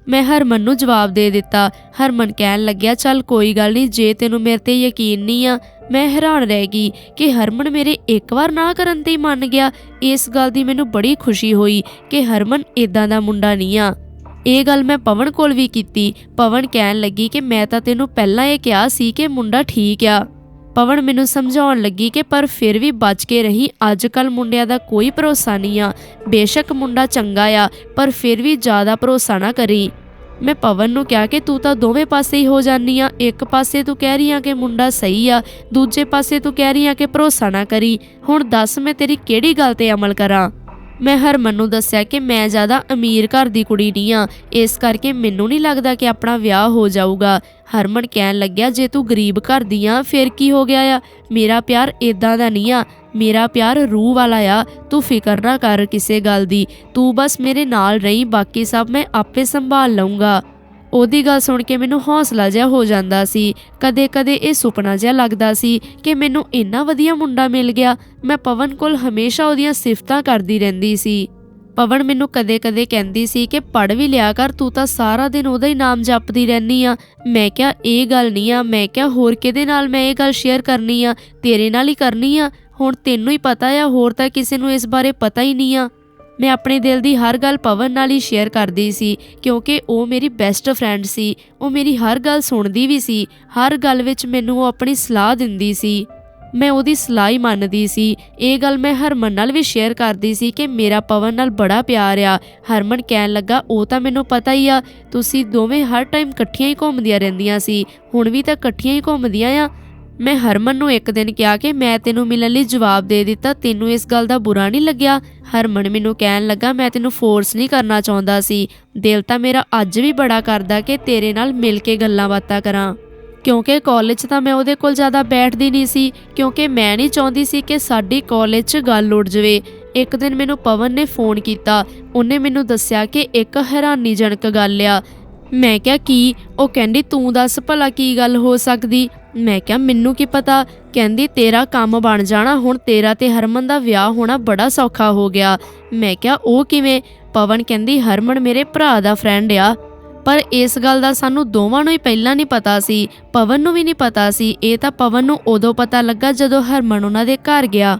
ਮੈਂ ਹਰਮਨ ਨੂੰ ਜਵਾਬ ਦੇ ਦਿੱਤਾ। ਹਰਮਨ ਕਹਿਣ ਲੱਗਿਆ, ਚੱਲ ਕੋਈ ਗੱਲ ਨਹੀਂ, ਜੇ ਤੈਨੂੰ ਮੇਰੇ ਤੇ ਯਕੀਨ ਨਹੀਂ ਆ, ਮੈਂ ਹੈਰਾਨ ਰਹਿ ਗਈ ਕਿ ਹਰਮਨ ਮੇਰੇ ਇੱਕ ਵਾਰ ਨਾ ਕਰਨ ਤੇ ਹੀ ਮੰਨ ਗਿਆ। ਇਸ ਗੱਲ ਦੀ ਮੈਨੂੰ ਬੜੀ ਖੁਸ਼ੀ ਹੋਈ ਕਿ ਹਰਮਨ ਇਦਾਂ ਦਾ ਮੁੰਡਾ ਨਹੀਂ ਆ। ਇਹ ਗੱਲ ਮੈਂ ਪਵਨ ਕੋਲ ਵੀ ਕੀਤੀ। ਪਵਨ ਕਹਿਣ ਲੱਗੀ ਕਿ ਮੈਂ ਤਾਂ ਤੈਨੂੰ ਪਹਿਲਾਂ ਇਹ ਕਿਹਾ ਸੀ ਕਿ ਮੁੰਡਾ ਠੀਕ ਆ। ਪਵਨ ਮੈਨੂੰ ਸਮਝਾਉਣ ਲੱਗੀ ਕਿ ਪਰ ਫਿਰ ਵੀ ਬਚ ਕੇ ਰਹੀ। ਅੱਜ ਕੱਲ ਮੁੰਡਿਆਂ ਦਾ ਕੋਈ ਭਰੋਸਾ ਨਹੀਂ ਆ। ਬੇਸ਼ੱਕ ਮੁੰਡਾ ਚੰਗਾ ਆ, ਪਰ ਫਿਰ ਵੀ ਜ਼ਿਆਦਾ ਭਰੋਸਾ ਨਾ ਕਰੀ। ਮੈਂ ਪਵਨ ਨੂੰ ਕਿਹਾ ਕਿ ਤੂੰ ਤਾਂ ਦੋਵੇਂ ਪਾਸੇ ਹੀ ਹੋ ਜਾਨੀ ਆ। ਇੱਕ ਪਾਸੇ ਤੂੰ ਕਹਿ ਰਹੀ ਆ ਕਿ ਮੁੰਡਾ ਸਹੀ ਆ, ਦੂਜੇ ਪਾਸੇ ਤੂੰ ਕਹਿ ਰਹੀ ਆ ਕਿ ਭਰੋਸਾ ਨਾ ਕਰੀ। ਹੁਣ ਦੱਸ ਮੈਂ ਤੇਰੀ ਕਿਹੜੀ ਗੱਲ ਤੇ ਅਮਲ ਕਰਾਂ? ਮੈਂ ਹਰਮਨ ਨੂੰ ਦੱਸਿਆ ਕਿ ਮੈਂ ਜ਼ਿਆਦਾ ਅਮੀਰ ਘਰ ਦੀ ਕੁੜੀ ਨਹੀਂ ਆ। ਇਸ ਕਰਕੇ ਮੈਨੂੰ ਨਹੀਂ ਲੱਗਦਾ ਕਿ ਆਪਣਾ ਵਿਆਹ ਹੋ ਜਾਊਗਾ। ਹਰਮਨ ਕਹਿਣ ਲੱਗਿਆ, ਜੇ ਤੂੰ ਗਰੀਬ ਘਰ ਦੀ ਆ, ਫਿਰ ਕੀ ਹੋ ਗਿਆ ਆ? ਮੇਰਾ ਪਿਆਰ ਇਦਾਂ ਦਾ ਨਹੀਂ ਆ। ਮੇਰਾ ਪਿਆਰ ਰੂਹ ਵਾਲਾ ਆ। ਤੂੰ ਫਿਕਰ ਨਾ ਕਰ ਕਿਸੇ ਗੱਲ ਦੀ। ਤੂੰ ਬਸ ਮੇਰੇ ਨਾਲ ਰਹੀ, ਬਾਕੀ ਸਭ ਮੈਂ ਆਪੇ ਸੰਭਾਲ ਲਵਾਂਗਾ ਉਹਦੀ ਗੱਲ ਸੁਣ ਕੇ ਮੈਨੂੰ ਹੌਸਲਾ ਜਿਹਾ ਹੋ ਜਾਂਦਾ ਸੀ। ਕਦੇ-ਕਦੇ ਇਹ ਸੁਪਨਾ ਜਿਹਾ ਲੱਗਦਾ ਸੀ ਕਿ ਮੈਨੂੰ ਇੰਨਾ ਵਧੀਆ ਮੁੰਡਾ ਮਿਲ ਗਿਆ, ਮੈਂ ਪਵਨ ਕੋਲ ਹਮੇਸ਼ਾ ਉਹਦੀਆਂ ਸਿਫਤਾਂ ਕਰਦੀ ਰਹਿੰਦੀ ਸੀ। ਪਵਨ ਮੈਨੂੰ ਕਦੇ-ਕਦੇ ਕਹਿੰਦੀ ਸੀ ਕਿ ਪੜ ਵੀ ਲਿਆ ਕਰ, ਤੂੰ ਤਾਂ ਸਾਰਾ ਦਿਨ ਉਹਦਾ ਹੀ ਨਾਮ ਜਪਦੀ ਰਹਿਨੀ ਆ। ਮੈਂ ਕਿਹਾ, ਇਹ ਗੱਲ ਨਹੀਂ ਆ, ਮੈਂ ਕਿਹਾ, ਹੋਰ ਕਿਹਦੇ ਨਾਲ ਮੈਂ ਇਹ ਗੱਲ ਸ਼ੇਅਰ ਕਰਨੀ ਆ? ਤੇਰੇ ਨਾਲ ਹੀ ਕਰਨੀ ਆ? ਹੁਣ ਤੈਨੂੰ ਹੀ ਪਤਾ ਆ, ਹੋਰ ਤਾਂ ਕਿਸੇ ਨੂੰ ਇਸ ਬਾਰੇ ਪਤਾ ਹੀ ਨਹੀਂ ਆ। ਮੈਂ ਆਪਣੇ ਦਿਲ ਦੀ ਹਰ ਗੱਲ ਪਵਨ ਨਾਲ ਹੀ ਸ਼ੇਅਰ ਕਰਦੀ ਸੀ, ਕਿਉਂਕਿ ਉਹ ਮੇਰੀ ਬੈਸਟ ਫਰੈਂਡ ਸੀ, ਉਹ ਮੇਰੀ ਹਰ ਗੱਲ ਸੁਣਦੀ ਵੀ ਸੀ, ਹਰ ਗੱਲ ਵਿੱਚ ਮੈਨੂੰ ਉਹ ਆਪਣੀ ਸਲਾਹ ਦਿੰਦੀ ਸੀ। ਮੈਂ ਉਹਦੀ ਸਲਾਹ ਹੀ ਮੰਨਦੀ ਸੀ। ਇਹ ਗੱਲ ਮੈਂ ਹਰਮਨ ਨਾਲ ਵੀ ਸ਼ੇਅਰ ਕਰਦੀ ਸੀ ਕਿ ਮੇਰਾ ਪਵਨ ਨਾਲ ਬੜਾ ਪਿਆਰ ਆ। ਹਰਮਨ ਕਹਿਣ ਲੱਗਾ, ਉਹ ਤਾਂ ਮੈਨੂੰ ਪਤਾ ਹੀ ਆ, ਤੁਸੀਂ ਦੋਵੇਂ ਹਰ ਟਾਈਮ ਇਕੱਠੀਆਂ ਹੀ ਘੁੰਮਦੀਆਂ ਰਹਿੰਦੀਆਂ ਸੀ, ਹੁਣ ਵੀ ਤਾਂ ਇਕੱਠੀਆਂ ਹੀ ਘੁੰਮਦੀਆਂ ਆ। ਮੈਂ ਹਰਮਨ ਨੂੰ ਇੱਕ ਦਿਨ ਕਿਹਾ ਕਿ ਮੈਂ ਤੈਨੂੰ ਮਿਲਣ ਲਈ ਜਵਾਬ ਦੇ ਦਿੱਤਾ, ਤੈਨੂੰ ਇਸ ਗੱਲ ਦਾ ਬੁਰਾ ਨਹੀਂ ਲੱਗਿਆ। ਹਰਮਨ ਮੈਨੂੰ ਕਹਿਣ ਲੱਗਾ, ਮੈਂ ਤੈਨੂੰ ਫੋਰਸ ਨਹੀਂ ਕਰਨਾ ਚਾਹੁੰਦਾ ਸੀ। ਦਿਲ ਤਾਂ ਮੇਰਾ ਅੱਜ ਵੀ ਬੜਾ ਕਰਦਾ ਕਿ ਤੇਰੇ ਨਾਲ ਮਿਲ ਕੇ ਗੱਲਾਂ ਬਾਤਾਂ ਕਰਾਂ। ਕਿਉਂਕਿ ਕਾਲਜ ਤਾਂ ਮੈਂ ਉਹਦੇ ਕੋਲ ਜ਼ਿਆਦਾ ਬੈਠਦੀ ਨਹੀਂ ਸੀ, ਕਿਉਂਕਿ ਮੈਂ ਨਹੀਂ ਚਾਹੁੰਦੀ ਸੀ ਕਿ ਸਾਡੀ ਕਾਲਜ 'ਚ ਗੱਲ ਉੱਡ ਜਾਵੇ। ਇੱਕ ਦਿਨ ਮੈਨੂੰ ਪਵਨ ਨੇ ਫੋਨ ਕੀਤਾ। ਉਹਨੇ ਮੈਨੂੰ ਦੱਸਿਆ ਕਿ ਇੱਕ ਹੈਰਾਨੀਜਨਕ ਗੱਲ ਆ। ਮੈਂ ਕਿਹਾ, ਕੀ? ਉਹ ਕਹਿੰਦੀ, ਤੂੰ ਦੱਸ ਭਲਾ ਕੀ ਗੱਲ ਹੋ ਸਕਦੀ? ਮੈਂ ਕਿਹਾ, ਮੈਨੂੰ ਕੀ ਪਤਾ? ਕਹਿੰਦੀ, ਤੇਰਾ ਕੰਮ ਬਣ ਜਾਣਾ, ਹੁਣ ਤੇਰਾ ਤੇ ਹਰਮਨ ਦਾ ਵਿਆਹ ਹੋਣਾ ਬੜਾ ਸੌਖਾ ਹੋ ਗਿਆ। ਮੈਂ ਕਿਹਾ, ਉਹ ਕਿਵੇਂ? ਪਵਨ ਕਹਿੰਦੀ, ਹਰਮਨ ਮੇਰੇ ਭਰਾ ਦਾ ਫਰੈਂਡ ਆ। ਪਰ ਇਸ ਗੱਲ ਦਾ ਸਾਨੂੰ ਦੋਵਾਂ ਨੂੰ ਹੀ ਪਹਿਲਾਂ ਨਹੀਂ ਪਤਾ ਸੀ, ਪਵਨ ਨੂੰ ਵੀ ਨਹੀਂ ਪਤਾ ਸੀ। ਇਹ ਤਾਂ ਪਵਨ ਨੂੰ ਉਦੋਂ ਪਤਾ ਲੱਗਾ ਜਦੋਂ ਹਰਮਨ ਉਹਨਾਂ ਦੇ ਘਰ ਗਿਆ।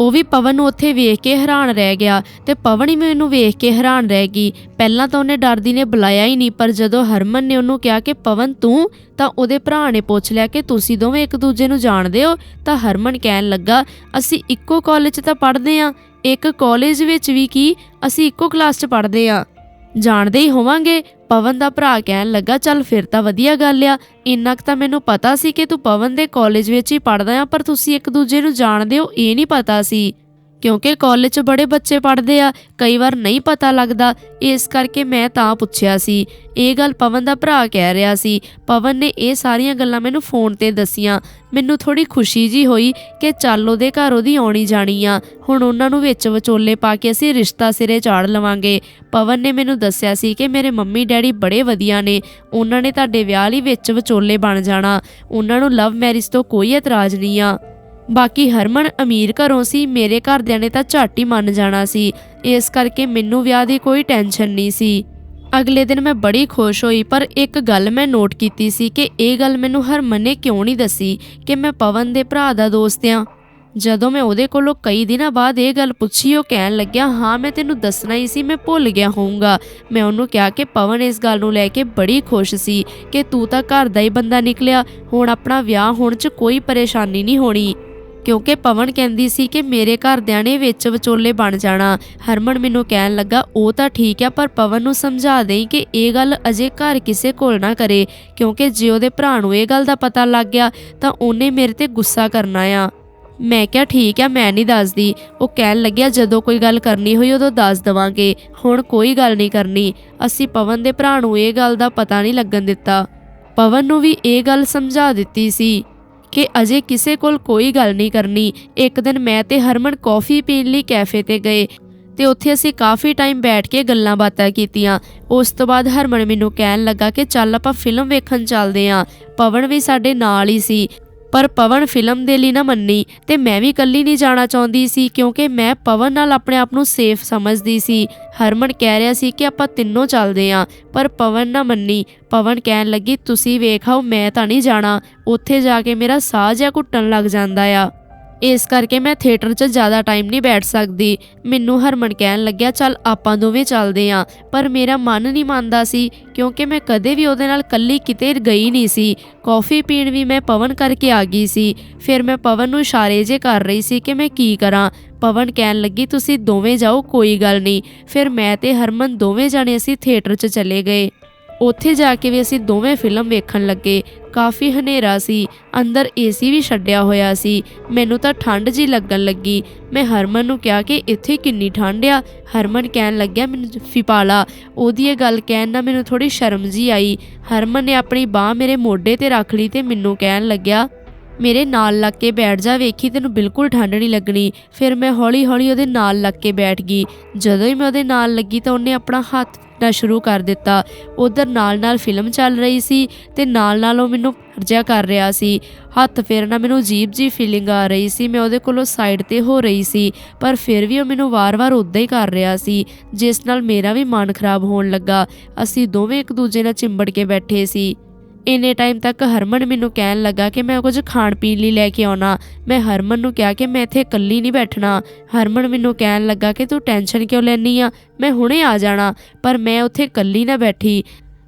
ਉਹ ਵੀ ਪਵਨ ਨੂੰ ਉੱਥੇ ਵੇਖ ਕੇ ਹੈਰਾਨ ਰਹਿ ਗਿਆ ਤੇ ਪਵਨ ਹੀ ਮੈਨੂੰ ਵੇਖ ਕੇ ਹੈਰਾਨ ਰਹਿ ਗਈ। ਪਹਿਲਾਂ ਤਾਂ ਉਹਨੇ ਡਰਦੀ ਨੇ ਬੁਲਾਇਆ ਹੀ ਨਹੀਂ, ਪਰ ਜਦੋਂ ਹਰਮਨ ਨੇ ਉਹਨੂੰ ਕਿਹਾ ਕਿ ਪਵਨ ਤੂੰ, ਤਾਂ ਉਹਦੇ ਭਰਾ ਨੇ ਪੁੱਛ ਲਿਆ ਕਿ ਤੁਸੀਂ ਦੋਵੇਂ ਇੱਕ ਦੂਜੇ ਨੂੰ ਜਾਣਦੇ ਹੋ? ਤਾਂ ਹਰਮਨ ਕਹਿਣ ਲੱਗਾ, ਅਸੀਂ ਇੱਕੋ ਕਾਲਜ 'ਚ ਤਾਂ ਪੜ੍ਹਦੇ ਆਂ ਇੱਕ ਕਾਲਜ ਵਿੱਚ ਵੀ ਕੀ, ਅਸੀਂ ਇੱਕੋ ਕਲਾਸ 'ਚ ਪੜ੍ਹਦੇ ਆਂ ਜਾਣਦੇ ਹੀ ਹੋਵਾਂਗੇ ਪਵਨ ਦਾ ਭਰਾ ਕਹਿਣ ਲੱਗਾ, ਚੱਲ ਫਿਰ ਤਾਂ ਵਧੀਆ ਗੱਲ ਆ, ਇੰਨਾ ਕੁ ਤਾਂ ਮੈਨੂੰ ਪਤਾ ਸੀ ਕਿ ਤੂੰ ਪਵਨ ਦੇ ਕਾਲਜ ਵਿੱਚ ਹੀ ਪੜ੍ਹਦਾ ਆ, ਪਰ ਤੁਸੀਂ ਇੱਕ ਦੂਜੇ ਨੂੰ ਜਾਣਦੇ ਹੋ, ਇਹ ਨਹੀਂ ਪਤਾ ਸੀ। ਕਿਉਂਕਿ ਕਾਲਜ 'ਚ ਬੜੇ ਬੱਚੇ ਪੜ੍ਹਦੇ ਆ, ਕਈ ਵਾਰ ਨਹੀਂ ਪਤਾ ਲੱਗਦਾ। ਇਸ ਕਰਕੇ ਮੈਂ ਤਾਂ ਪੁੱਛਿਆ ਸੀ। ਇਹ ਗੱਲ ਪਵਨ ਦਾ ਭਰਾ ਕਹਿ ਰਿਹਾ ਸੀ। ਪਵਨ ਨੇ ਇਹ ਸਾਰੀਆਂ ਗੱਲਾਂ ਮੈਨੂੰ ਫੋਨ ਤੇ ਦੱਸੀਆਂ। ਮੈਨੂੰ ਥੋੜੀ ਖੁਸ਼ੀ ਜੀ ਹੋਈ ਕਿ ਚੱਲ ਉਹਦੇ ਘਰ ਉਹਦੀ ਆਉਣੀ ਜਾਣੀ ਆ। ਹੁਣ ਉਹਨਾਂ ਨੂੰ ਵਿੱਚ ਵਿਚੋਲੇ ਪਾ ਕੇ ਅਸੀਂ ਰਿਸ਼ਤਾ ਸਿਰੇ ਚਾੜ ਲਵਾਂਗੇ। ਪਵਨ ਨੇ ਮੈਨੂੰ ਦੱਸਿਆ ਸੀ ਕਿ ਮੇਰੇ ਮੰਮੀ ਡੈਡੀ ਬੜੇ ਵਧੀਆ ਨੇ। ਉਹਨਾਂ ਨੇ ਤੁਹਾਡੇ ਵਿਆਹ ਲਈ ਵਿੱਚ ਵਿਚੋਲੇ ਬਣ ਜਾਣਾ। ਉਹਨਾਂ ਨੂੰ ਲਵ ਮੈਰਿਜ ਤੋਂ ਕੋਈ ਇਤਰਾਜ਼ ਨਹੀਂ ਆ। ਬਾਕੀ ਹਰਮਨ ਅਮੀਰ ਘਰੋਂ ਸੀ, ਮੇਰੇ ਘਰਦਿਆਂ ਨੇ ਤਾਂ ਝੱਟ ਹੀ ਮੰਨ ਜਾਣਾ ਸੀ। ਇਸ ਕਰਕੇ ਮੈਨੂੰ ਵਿਆਹ ਦੀ ਕੋਈ ਟੈਨਸ਼ਨ ਨਹੀਂ ਸੀ। ਅਗਲੇ ਦਿਨ ਮੈਂ ਬੜੀ ਖੁਸ਼ ਹੋਈ, ਪਰ ਇੱਕ ਗੱਲ ਮੈਂ ਨੋਟ ਕੀਤੀ ਸੀ ਕਿ ਇਹ ਗੱਲ ਮੈਨੂੰ ਹਰਮਨ ਨੇ ਕਿਉਂ ਨਹੀਂ ਦੱਸੀ ਕਿ ਮੈਂ ਪਵਨ ਦੇ ਭਰਾ ਦਾ ਦੋਸਤ ਆ ਜਦੋਂ ਮੈਂ ਉਹਦੇ ਕੋਲੋਂ ਕਈ ਦਿਨਾਂ ਬਾਅਦ ਇਹ ਗੱਲ ਪੁੱਛੀ, ਉਹ ਕਹਿਣ ਲੱਗਿਆ, ਹਾਂ, ਮੈਂ ਤੈਨੂੰ ਦੱਸਣਾ ਹੀ ਸੀ, ਮੈਂ ਭੁੱਲ ਗਿਆ ਹੋਊਂਗਾ। ਮੈਂ ਉਹਨੂੰ ਕਿਹਾ ਕਿ ਪਵਨ ਇਸ ਗੱਲ ਨੂੰ ਲੈ ਕੇ ਬੜੀ ਖੁਸ਼ ਸੀ ਕਿ ਤੂੰ ਤਾਂ ਘਰ ਦਾ ਹੀ ਬੰਦਾ ਨਿਕਲਿਆ, ਹੁਣ ਆਪਣਾ ਵਿਆਹ ਹੋਣ 'ਚ ਕੋਈ ਪਰੇਸ਼ਾਨੀ ਨਹੀਂ ਹੋਣੀ। ਕਿਉਂਕਿ ਪਵਨ ਕਹਿੰਦੀ ਸੀ ਕਿ ਮੇਰੇ ਘਰਦਿਆਂ ਨੇ ਵਿੱਚ ਵਿਚੋਲੇ ਬਣ ਜਾਣਾ। ਹਰਮਨ ਮੈਨੂੰ ਕਹਿਣ ਲੱਗਾ, ਉਹ ਤਾਂ ਠੀਕ ਆ, ਪਰ ਪਵਨ ਨੂੰ ਸਮਝਾ ਦੇਈ ਕਿ ਇਹ ਗੱਲ ਅਜੇ ਘਰ ਕਿਸੇ ਕੋਲ ਨਾ ਕਰੇ, ਕਿਉਂਕਿ ਜੇ ਉਹਦੇ ਭਰਾ ਨੂੰ ਇਹ ਗੱਲ ਦਾ ਪਤਾ ਲੱਗ ਗਿਆ, ਤਾਂ ਉਹਨੇ ਮੇਰੇ ਤੇ ਗੁੱਸਾ ਕਰਨਾ ਆ। ਮੈਂ ਕਿਹਾ, ਠੀਕ ਆ, ਮੈਂ ਨਹੀਂ ਦੱਸਦੀ। ਉਹ ਕਹਿਣ ਲੱਗਿਆ, ਜਦੋਂ ਕੋਈ ਗੱਲ ਕਰਨੀ ਹੋਈ, ਉਦੋਂ ਦੱਸ ਦਵਾਂਗੇ। ਹੁਣ ਕੋਈ ਗੱਲ ਨਹੀਂ ਕਰਨੀ। ਅਸੀਂ ਪਵਨ ਦੇ ਭਰਾ ਨੂੰ ਇਹ ਗੱਲ ਦਾ ਪਤਾ ਨਹੀਂ ਲੱਗਣ ਦਿੱਤਾ। ਪਵਨ ਨੂੰ ਵੀ ਇਹ ਗੱਲ ਸਮਝਾ ਦਿੱਤੀ ਸੀ। ਕਿ ਅਜੇ ਕਿਸੇ ਕੋਲ ਕੋਈ ਗੱਲ ਨਹੀਂ ਕਰਨੀ। ਇੱਕ ਦਿਨ ਮੈਂ ਤੇ ਹਰਮਨ ਕੌਫੀ ਪੀਣ ਲਈ ਕੈਫੇ ਤੇ ਗਏ ਤੇ ਉੱਥੇ ਅਸੀਂ ਕਾਫੀ ਟਾਈਮ ਬੈਠ ਕੇ ਗੱਲਾਂ ਬਾਤਾਂ ਕੀਤੀਆਂ। ਉਸ ਤੋਂ ਬਾਅਦ ਹਰਮਨ ਮੈਨੂੰ ਕਹਿਣ ਲੱਗਾ ਕਿ ਚੱਲ ਆਪਾਂ ਫਿਲਮ ਵੇਖਣ ਚੱਲਦੇ ਆਂ ਪਵਨ ਵੀ ਸਾਡੇ ਨਾਲ ਹੀ ਸੀ। ਪਰ ਪਵਨ ਫਿਲਮ ਦੇ ਲਈ ਨਾ ਮੰਨੀ ਤੇ ਮੈਂ ਵੀ ਇਕੱਲੀ ਨਹੀਂ ਜਾਣਾ ਚਾਹੁੰਦੀ ਸੀ ਕਿਉਂਕਿ ਮੈਂ ਪਵਨ ਨਾਲ ਆਪਣੇ ਆਪ ਨੂੰ ਸੇਫ ਸਮਝਦੀ ਸੀ। ਹਰਮਨ ਕਹਿ ਰਿਹਾ ਸੀ ਕਿ ਆਪਾਂ ਤਿੰਨੋਂ ਚੱਲਦੇ ਆਂ ਪਰ ਪਵਨ ਨਾ ਮੰਨੀ। ਪਵਨ ਕਹਿਣ ਲੱਗੀ, ਤੁਸੀਂ ਵੇਖਾਓ ਮੈਂ ਤਾਂ ਨਹੀਂ ਜਾਣਾ। ਉੱਥੇ ਜਾ ਕੇ ਮੇਰਾ ਸਾਹ ਜਿਹਾ ਘੁੱਟਣ ਲੱਗ ਜਾਂਦਾ ਆ। ਇਸ ਕਰਕੇ ਮੈਂ ਥੀਏਟਰ 'ਚ ਜ਼ਿਆਦਾ ਟਾਈਮ ਨਹੀਂ ਬੈਠ ਸਕਦੀ। ਮੈਨੂੰ ਹਰਮਨ ਕਹਿਣ ਲੱਗਿਆ, ਚੱਲ ਆਪਾਂ ਦੋਵੇਂ ਚੱਲਦੇ ਆਂ। ਪਰ ਮੇਰਾ ਮਨ ਨਹੀਂ ਮੰਨਦਾ ਸੀ, ਕਿਉਂਕਿ ਮੈਂ ਕਦੇ ਵੀ ਉਹਦੇ ਨਾਲ ਕੱਲੀ ਕਿਤੇ ਗਈ ਨਹੀਂ ਸੀ। ਕੌਫੀ ਪੀਣ ਵੀ ਮੈਂ ਪਵਨ ਕਰਕੇ ਆ ਗਈ ਸੀ। ਫਿਰ ਮੈਂ ਪਵਨ ਨੂੰ ਇਸ਼ਾਰੇ ਜੇ ਕਰ ਰਹੀ ਸੀ ਕਿ ਮੈਂ ਕੀ ਕਰਾਂ। ਪਵਨ ਕਹਿਣ ਲੱਗੀ, ਤੁਸੀਂ ਦੋਵੇਂ ਜਾਓ, ਕੋਈ ਗੱਲ ਨਹੀਂ। ਫਿਰ ਮੈਂ ਤੇ ਹਰਮਨ ਦੋਵੇਂ ਜਾਣੇ ਅਸੀਂ ਥੀਏਟਰ 'ਚ ਚਲੇ ਗਏ। ਉੱਥੇ ਜਾ ਕੇ ਵੀ ਅਸੀਂ ਦੋਵੇਂ ਫਿਲਮ ਵੇਖਣ ਲੱਗੇ। ਕਾਫੀ ਹਨੇਰਾ ਸੀ। ਅੰਦਰ ਏਸੀ ਵੀ ਛੱਡਿਆ ਹੋਇਆ ਸੀ। ਮੈਨੂੰ ਤਾਂ ਠੰਡ ਜੀ ਲੱਗਣ ਲੱਗੀ। ਮੈਂ ਹਰਮਨ ਨੂੰ ਕਿਹਾ ਕਿ ਇੱਥੇ ਕਿੰਨੀ ਠੰਡ ਆ। ਹਰਮਨ ਕਹਿਣ ਲੱਗਿਆ, ਮੈਨੂੰ ਫਿਪਾਲਾ, ਉਹਦੀ ਇਹ ਗੱਲ ਕਹਿਣ ਨਾਲ ਮੈਨੂੰ ਥੋੜੀ ਸ਼ਰਮ ਜੀ ਆਈ। ਹਰਮਨ ਨੇ ਆਪਣੀ ਬਾਹ ਮੇਰੇ ਮੋਢੇ ਤੇ ਰੱਖ ਲਈ ਤੇ ਮੈਨੂੰ ਕਹਿਣ ਲੱਗਿਆ, ਮੇਰੇ ਨਾਲ ਲੱਗ ਕੇ ਬੈਠ ਜਾ, ਵੇਖੀ, ਤੈਨੂੰ ਬਿਲਕੁਲ ਠੰਡ ਨਹੀਂ ਲੱਗਣੀ। ਫਿਰ ਮੈਂ ਹੌਲੀ-ਹੌਲੀ ਉਹਦੇ ਨਾਲ ਲੱਗ ਕੇ ਬੈਠ ਗਈ। ਜਦੋਂ ਹੀ ਮੈਂ ਉਹਦੇ ਨਾਲ ਲੱਗੀ ਤਾਂ ਉਹਨੇ ਆਪਣਾ ਹੱਥ ਨਾ ਸ਼ੁਰੂ ਕਰ ਦਿੱਤਾ। ਉਧਰ ਨਾਲ-ਨਾਲ ਫਿਲਮ ਚੱਲ ਰਹੀ ਸੀ ਤੇ ਨਾਲ-ਨਾਲ ਉਹ ਮੈਨੂੰ ਹਰਜਿਆ ਕਰ ਰਿਹਾ ਸੀ। ਹੱਥ ਫੇਰਨਾ ਮੈਨੂੰ ਅਜੀਬ ਜੀ ਫੀਲਿੰਗ ਆ ਰਹੀ ਸੀ। ਮੈਂ ਉਹਦੇ ਕੋਲੋਂ ਸਾਈਡ ਤੇ ਹੋ ਰਹੀ ਸੀ, ਪਰ ਫਿਰ ਵੀ ਉਹ ਮੈਨੂੰ ਵਾਰ-ਵਾਰ ਉਦਾਂ ਹੀ ਕਰ ਰਿਹਾ ਸੀ, ਜਿਸ ਨਾਲ ਮੇਰਾ ਵੀ ਮਨ ਖਰਾਬ ਹੋਣ ਲੱਗਾ। ਅਸੀਂ ਦੋਵੇਂ ਇੱਕ ਦੂਜੇ ਨਾਲ ਚਿੰਬੜ ਕੇ ਬੈਠੇ ਸੀ। ਇੰਨੇ ਟਾਈਮ ਤੱਕ ਹਰਮਨ ਮੈਨੂੰ ਕਹਿਣ ਲੱਗਾ ਕਿ ਮੈਂ ਕੁਝ ਖਾਣ ਪੀਣ ਲਈ ਲੈ ਕੇ ਆਉਣਾ। ਮੈਂ ਹਰਮਨ ਨੂੰ ਕਿਹਾ ਕਿ ਮੈਂ ਇੱਥੇ ਇਕੱਲੀ ਨਹੀਂ ਬੈਠਣਾ। ਹਰਮਨ ਮੈਨੂੰ ਕਹਿਣ ਲੱਗਾ ਕਿ ਤੂੰ ਟੈਨਸ਼ਨ ਕਿਉਂ ਲੈਣੀ ਆ? ਮੈਂ ਹੁਣੇ ਆ ਜਾਣਾ, ਪਰ ਮੈਂ ਉੱਥੇ ਇਕੱਲੀ ਨਾ ਬੈਠੀ।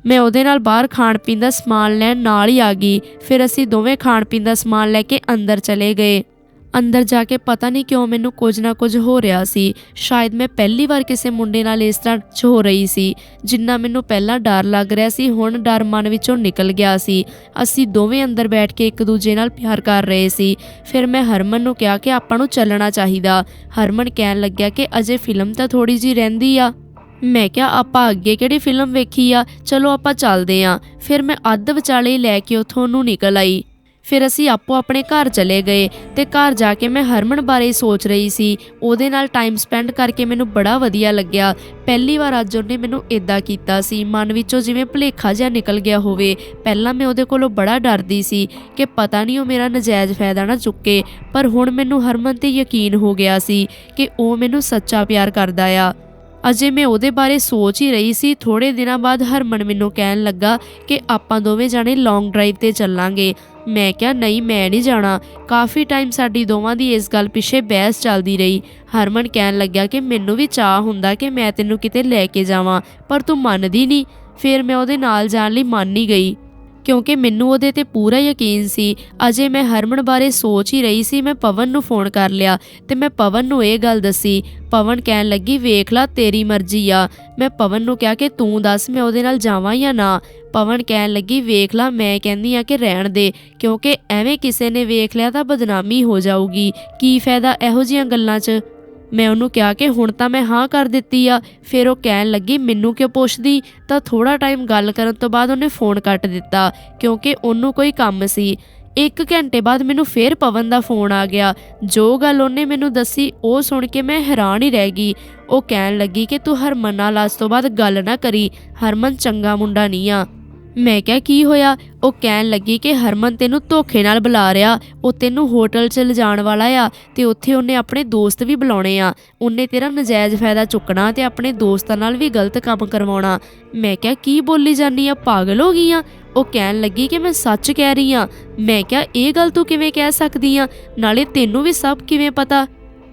ਮੈਂ ਉਹਦੇ ਨਾਲ ਬਾਹਰ ਖਾਣ ਪੀਣ ਦਾ ਸਮਾਨ ਲੈਣ ਨਾਲ ਹੀ ਆ ਗਈ। ਫਿਰ ਅਸੀਂ ਦੋਵੇਂ ਖਾਣ ਪੀਣ ਦਾ ਸਮਾਨ ਲੈ ਕੇ ਅੰਦਰ ਚਲੇ ਗਏ। ਅੰਦਰ ਜਾ ਕੇ ਪਤਾ ਨਹੀਂ ਕਿਉਂ ਮੈਨੂੰ ਕੁਝ ਨਾ ਕੁਝ ਹੋ ਰਿਹਾ ਸੀ। ਸ਼ਾਇਦ ਮੈਂ ਪਹਿਲੀ ਵਾਰ ਕਿਸੇ ਮੁੰਡੇ ਨਾਲ ਇਸ ਤਰ੍ਹਾਂ ਚ ਹੋ ਰਹੀ ਸੀ, ਜਿੰਨਾ ਮੈਨੂੰ ਪਹਿਲਾਂ ਡਰ ਲੱਗ ਰਿਹਾ ਸੀ, ਹੁਣ ਡਰ ਮਨ ਵਿੱਚੋਂ ਨਿਕਲ ਗਿਆ ਸੀ। ਅਸੀਂ ਦੋਵੇਂ ਅੰਦਰ ਬੈਠ ਕੇ ਇੱਕ ਦੂਜੇ ਨਾਲ ਪਿਆਰ ਕਰ ਰਹੇ ਸੀ। ਫਿਰ ਮੈਂ ਹਰਮਨ ਨੂੰ ਕਿਹਾ ਕਿ ਆਪਾਂ ਨੂੰ ਚੱਲਣਾ ਚਾਹੀਦਾ। ਹਰਮਨ ਕਹਿਣ ਲੱਗਿਆ ਕਿ ਅਜੇ ਫਿਲਮ ਤਾਂ ਥੋੜੀ ਜੀ ਰਹਿੰਦੀ ਆ। ਮੈਂ ਕਿਹਾ, ਆਪਾਂ ਅੱਗੇ ਕਿਹੜੀ ਫਿਲਮ ਵੇਖੀ ਆ? ਚਲੋ ਆਪਾਂ ਚੱਲਦੇ ਆਂ। ਫਿਰ ਮੈਂ ਅੱਧ ਵਿਚਾਲੇ ਲੈ ਕੇ ਉੱਥੋਂ ਨੂੰ ਨਿਕਲ ਆਈ। ਫਿਰ ਅਸੀਂ ਆਪੋ ਆਪਣੇ ਘਰ ਚਲੇ ਗਏ ਤੇ ਘਰ ਜਾ ਕੇ ਮੈਂ ਹਰਮਨ ਬਾਰੇ ਸੋਚ ਰਹੀ ਸੀ। ਉਹਦੇ ਨਾਲ ਟਾਈਮ ਸਪੈਂਡ ਕਰਕੇ ਮੈਨੂੰ ਬੜਾ ਵਧੀਆ ਲੱਗਿਆ। ਪਹਿਲੀ ਵਾਰ ਅੱਜ ਉਹਨੇ ਮੈਨੂੰ ਇਦਾਂ ਕੀਤਾ ਸੀ। ਮਨ ਵਿੱਚੋਂ ਜਿਵੇਂ ਭੁਲੇਖਾ ਜਿਹਾ ਨਿਕਲ ਗਿਆ ਹੋਵੇ। ਪਹਿਲਾਂ ਮੈਂ ਉਹਦੇ ਕੋਲੋਂ ਬੜਾ ਡਰਦੀ ਸੀ ਕਿ ਪਤਾ ਨਹੀਂ ਉਹ ਮੇਰਾ ਨਜਾਇਜ਼ ਫਾਇਦਾ ਨਾ ਚੁੱਕੇ। ਪਰ ਹੁਣ ਮੈਨੂੰ ਹਰਮਨ ਤੇ ਯਕੀਨ ਹੋ ਗਿਆ ਸੀ ਕਿ ਉਹ ਮੈਨੂੰ ਸੱਚਾ ਪਿਆਰ ਕਰਦਾ ਆ। ਅਜੇ ਮੈਂ ਉਹਦੇ ਬਾਰੇ ਸੋਚ ਹੀ ਰਹੀ ਸੀ। ਥੋੜੇ ਦਿਨਾਂ ਬਾਅਦ ਹਰਮਨ ਮੈਨੂੰ ਕਹਿਣ ਲੱਗਾ ਕਿ ਆਪਾਂ ਦੋਵੇਂ ਜਾਣੇ ਲੌਂਗ ਡਰਾਈਵ ਤੇ ਚੱਲਾਂਗੇ। ਮੈਂ ਕਿਹਾ, ਨਹੀਂ, ਮੈਂ ਨਹੀਂ ਜਾਣਾ। ਕਾਫੀ ਟਾਈਮ ਸਾਡੀ ਦੋਵਾਂ ਦੀ ਇਸ ਗੱਲ ਪਿੱਛੇ ਬਹਿਸ ਚੱਲਦੀ ਰਹੀ। ਹਰਮਨ ਕਹਿਣ ਲੱਗਿਆ ਕਿ ਮੈਨੂੰ ਵੀ ਚਾਹ ਹੁੰਦਾ ਕਿ ਮੈਂ ਤੈਨੂੰ ਕਿਤੇ ਲੈ ਕੇ ਜਾਵਾਂ, ਪਰ ਤੂੰ ਮੰਨਦੀ ਨਹੀਂ। ਫਿਰ ਮੈਂ ਉਹਦੇ ਨਾਲ ਜਾਣ ਲਈ ਮੰਨ ਨਹੀਂ ਗਈ। ਕਿਉਂਕਿ ਮੈਨੂੰ ਉਹਦੇ ਤੇ ਪੂਰਾ ਯਕੀਨ ਸੀ। ਅਜੇ ਮੈਂ ਹਰਮਨ ਬਾਰੇ ਸੋਚ ਹੀ ਰਹੀ ਸੀ, ਮੈਂ ਪਵਨ ਨੂੰ ਫੋਨ ਕਰ ਲਿਆ ਤੇ ਮੈਂ ਪਵਨ ਨੂੰ ਇਹ ਗੱਲ ਦੱਸੀ, ਪਵਨ ਕਹਿਣ ਲੱਗੀ, ਵੇਖ ਲਾ, ਤੇਰੀ ਮਰਜ਼ੀ ਆ। ਮੈਂ ਪਵਨ ਨੂੰ ਕਿਹਾ ਕਿ ਤੂੰ ਦੱਸ, ਮੈਂ ਉਹਦੇ ਨਾਲ ਜਾਵਾਂ ਜਾਂ ਨਾ? ਪਵਨ ਕਹਿਣ ਲੱਗੀ, ਵੇਖ ਲਾ, ਮੈਂ ਕਹਿੰਦੀ ਆ ਕਿ ਰਹਿਣ ਦੇ, ਕਿਉਂਕਿ ਐਵੇਂ ਕਿਸੇ ਨੇ ਵੇਖ ਲਿਆ ਤਾਂ ਬਦਨਾਮੀ ਹੋ ਜਾਊਗੀ। ਕੀ ਫਾਇਦਾ ਇਹੋ ਜਿਹੀਆਂ ਗੱਲਾਂ 'ਚ? ਮੈਂ ਉਹਨੂੰ ਕਿਹਾ ਕਿ ਹੁਣ ਤਾਂ ਮੈਂ ਹਾਂ ਕਰ ਦਿੱਤੀ ਆ, ਫਿਰ ਉਹ ਕਹਿਣ ਲੱਗੀ, ਮੈਨੂੰ ਕਿਉਂ ਪੁੱਛਦੀ? ਤਾਂ ਥੋੜਾ ਟਾਈਮ ਗੱਲ ਕਰਨ ਤੋਂ ਬਾਅਦ ਉਹਨੇ ਫੋਨ ਕੱਟ ਦਿੱਤਾ, ਕਿਉਂਕਿ ਉਹਨੂੰ ਕੋਈ ਕੰਮ ਸੀ। ਇੱਕ ਘੰਟੇ ਬਾਅਦ ਮੈਨੂੰ ਫੇਰ ਪਵਨ ਦਾ ਫੋਨ ਆ ਗਿਆ। ਜੋ ਗੱਲ ਉਹਨੇ ਮੈਨੂੰ ਦੱਸੀ, ਉਹ ਸੁਣ ਕੇ ਮੈਂ ਹੈਰਾਨ ਹੀ ਰਹਿ ਗਈ। ਉਹ ਕਹਿਣ ਲੱਗੀ ਕਿ ਤੂੰ ਹਰਮਨ ਨਾਲ ਅੱਜ ਤੋਂ ਬਾਅਦ ਗੱਲ ਨਾ ਕਰੀ। ਹਰਮਨ ਚੰਗਾ ਮੁੰਡਾ ਨਹੀਂ ਆ। ਮੈਂ ਕਿਹਾ, ਕੀ ਹੋਇਆ? ਉਹ ਕਹਿਣ ਲੱਗੀ ਕਿ ਹਰਮਨ ਤੈਨੂੰ ਧੋਖੇ ਨਾਲ ਬੁਲਾ ਰਿਹਾ। ਉਹ ਤੈਨੂੰ ਹੋਟਲ 'ਚ ਲਿਜਾਣ ਵਾਲਾ ਆ ਤੇ ਉੱਥੇ ਉਹਨੇ ਆਪਣੇ ਦੋਸਤ ਵੀ ਬੁਲਾਉਣੇ ਆ। ਉਹਨੇ ਤੇਰਾ ਨਜਾਇਜ਼ ਫਾਇਦਾ ਚੁੱਕਣਾ ਤੇ ਆਪਣੇ ਦੋਸਤਾਂ ਨਾਲ ਵੀ ਗਲਤ ਕੰਮ ਕਰਵਾਉਣਾ। ਮੈਂ ਕਿਹਾ, ਕੀ ਬੋਲੀ ਜਾਨੀ ਆ? ਪਾਗਲ ਹੋ ਗਈ ਆ? ਉਹ ਕਹਿਣ ਲੱਗੀ ਕਿ ਮੈਂ ਸੱਚ ਕਹਿ ਰਹੀ ਆ। ਮੈਂ ਕਿਹਾ, ਇਹ ਗੱਲ ਤੂੰ ਕਿਵੇਂ ਕਹਿ ਸਕਦੀ ਆ? ਨਾਲੇ ਤੈਨੂੰ ਵੀ ਸਭ ਕਿਵੇਂ ਪਤਾ?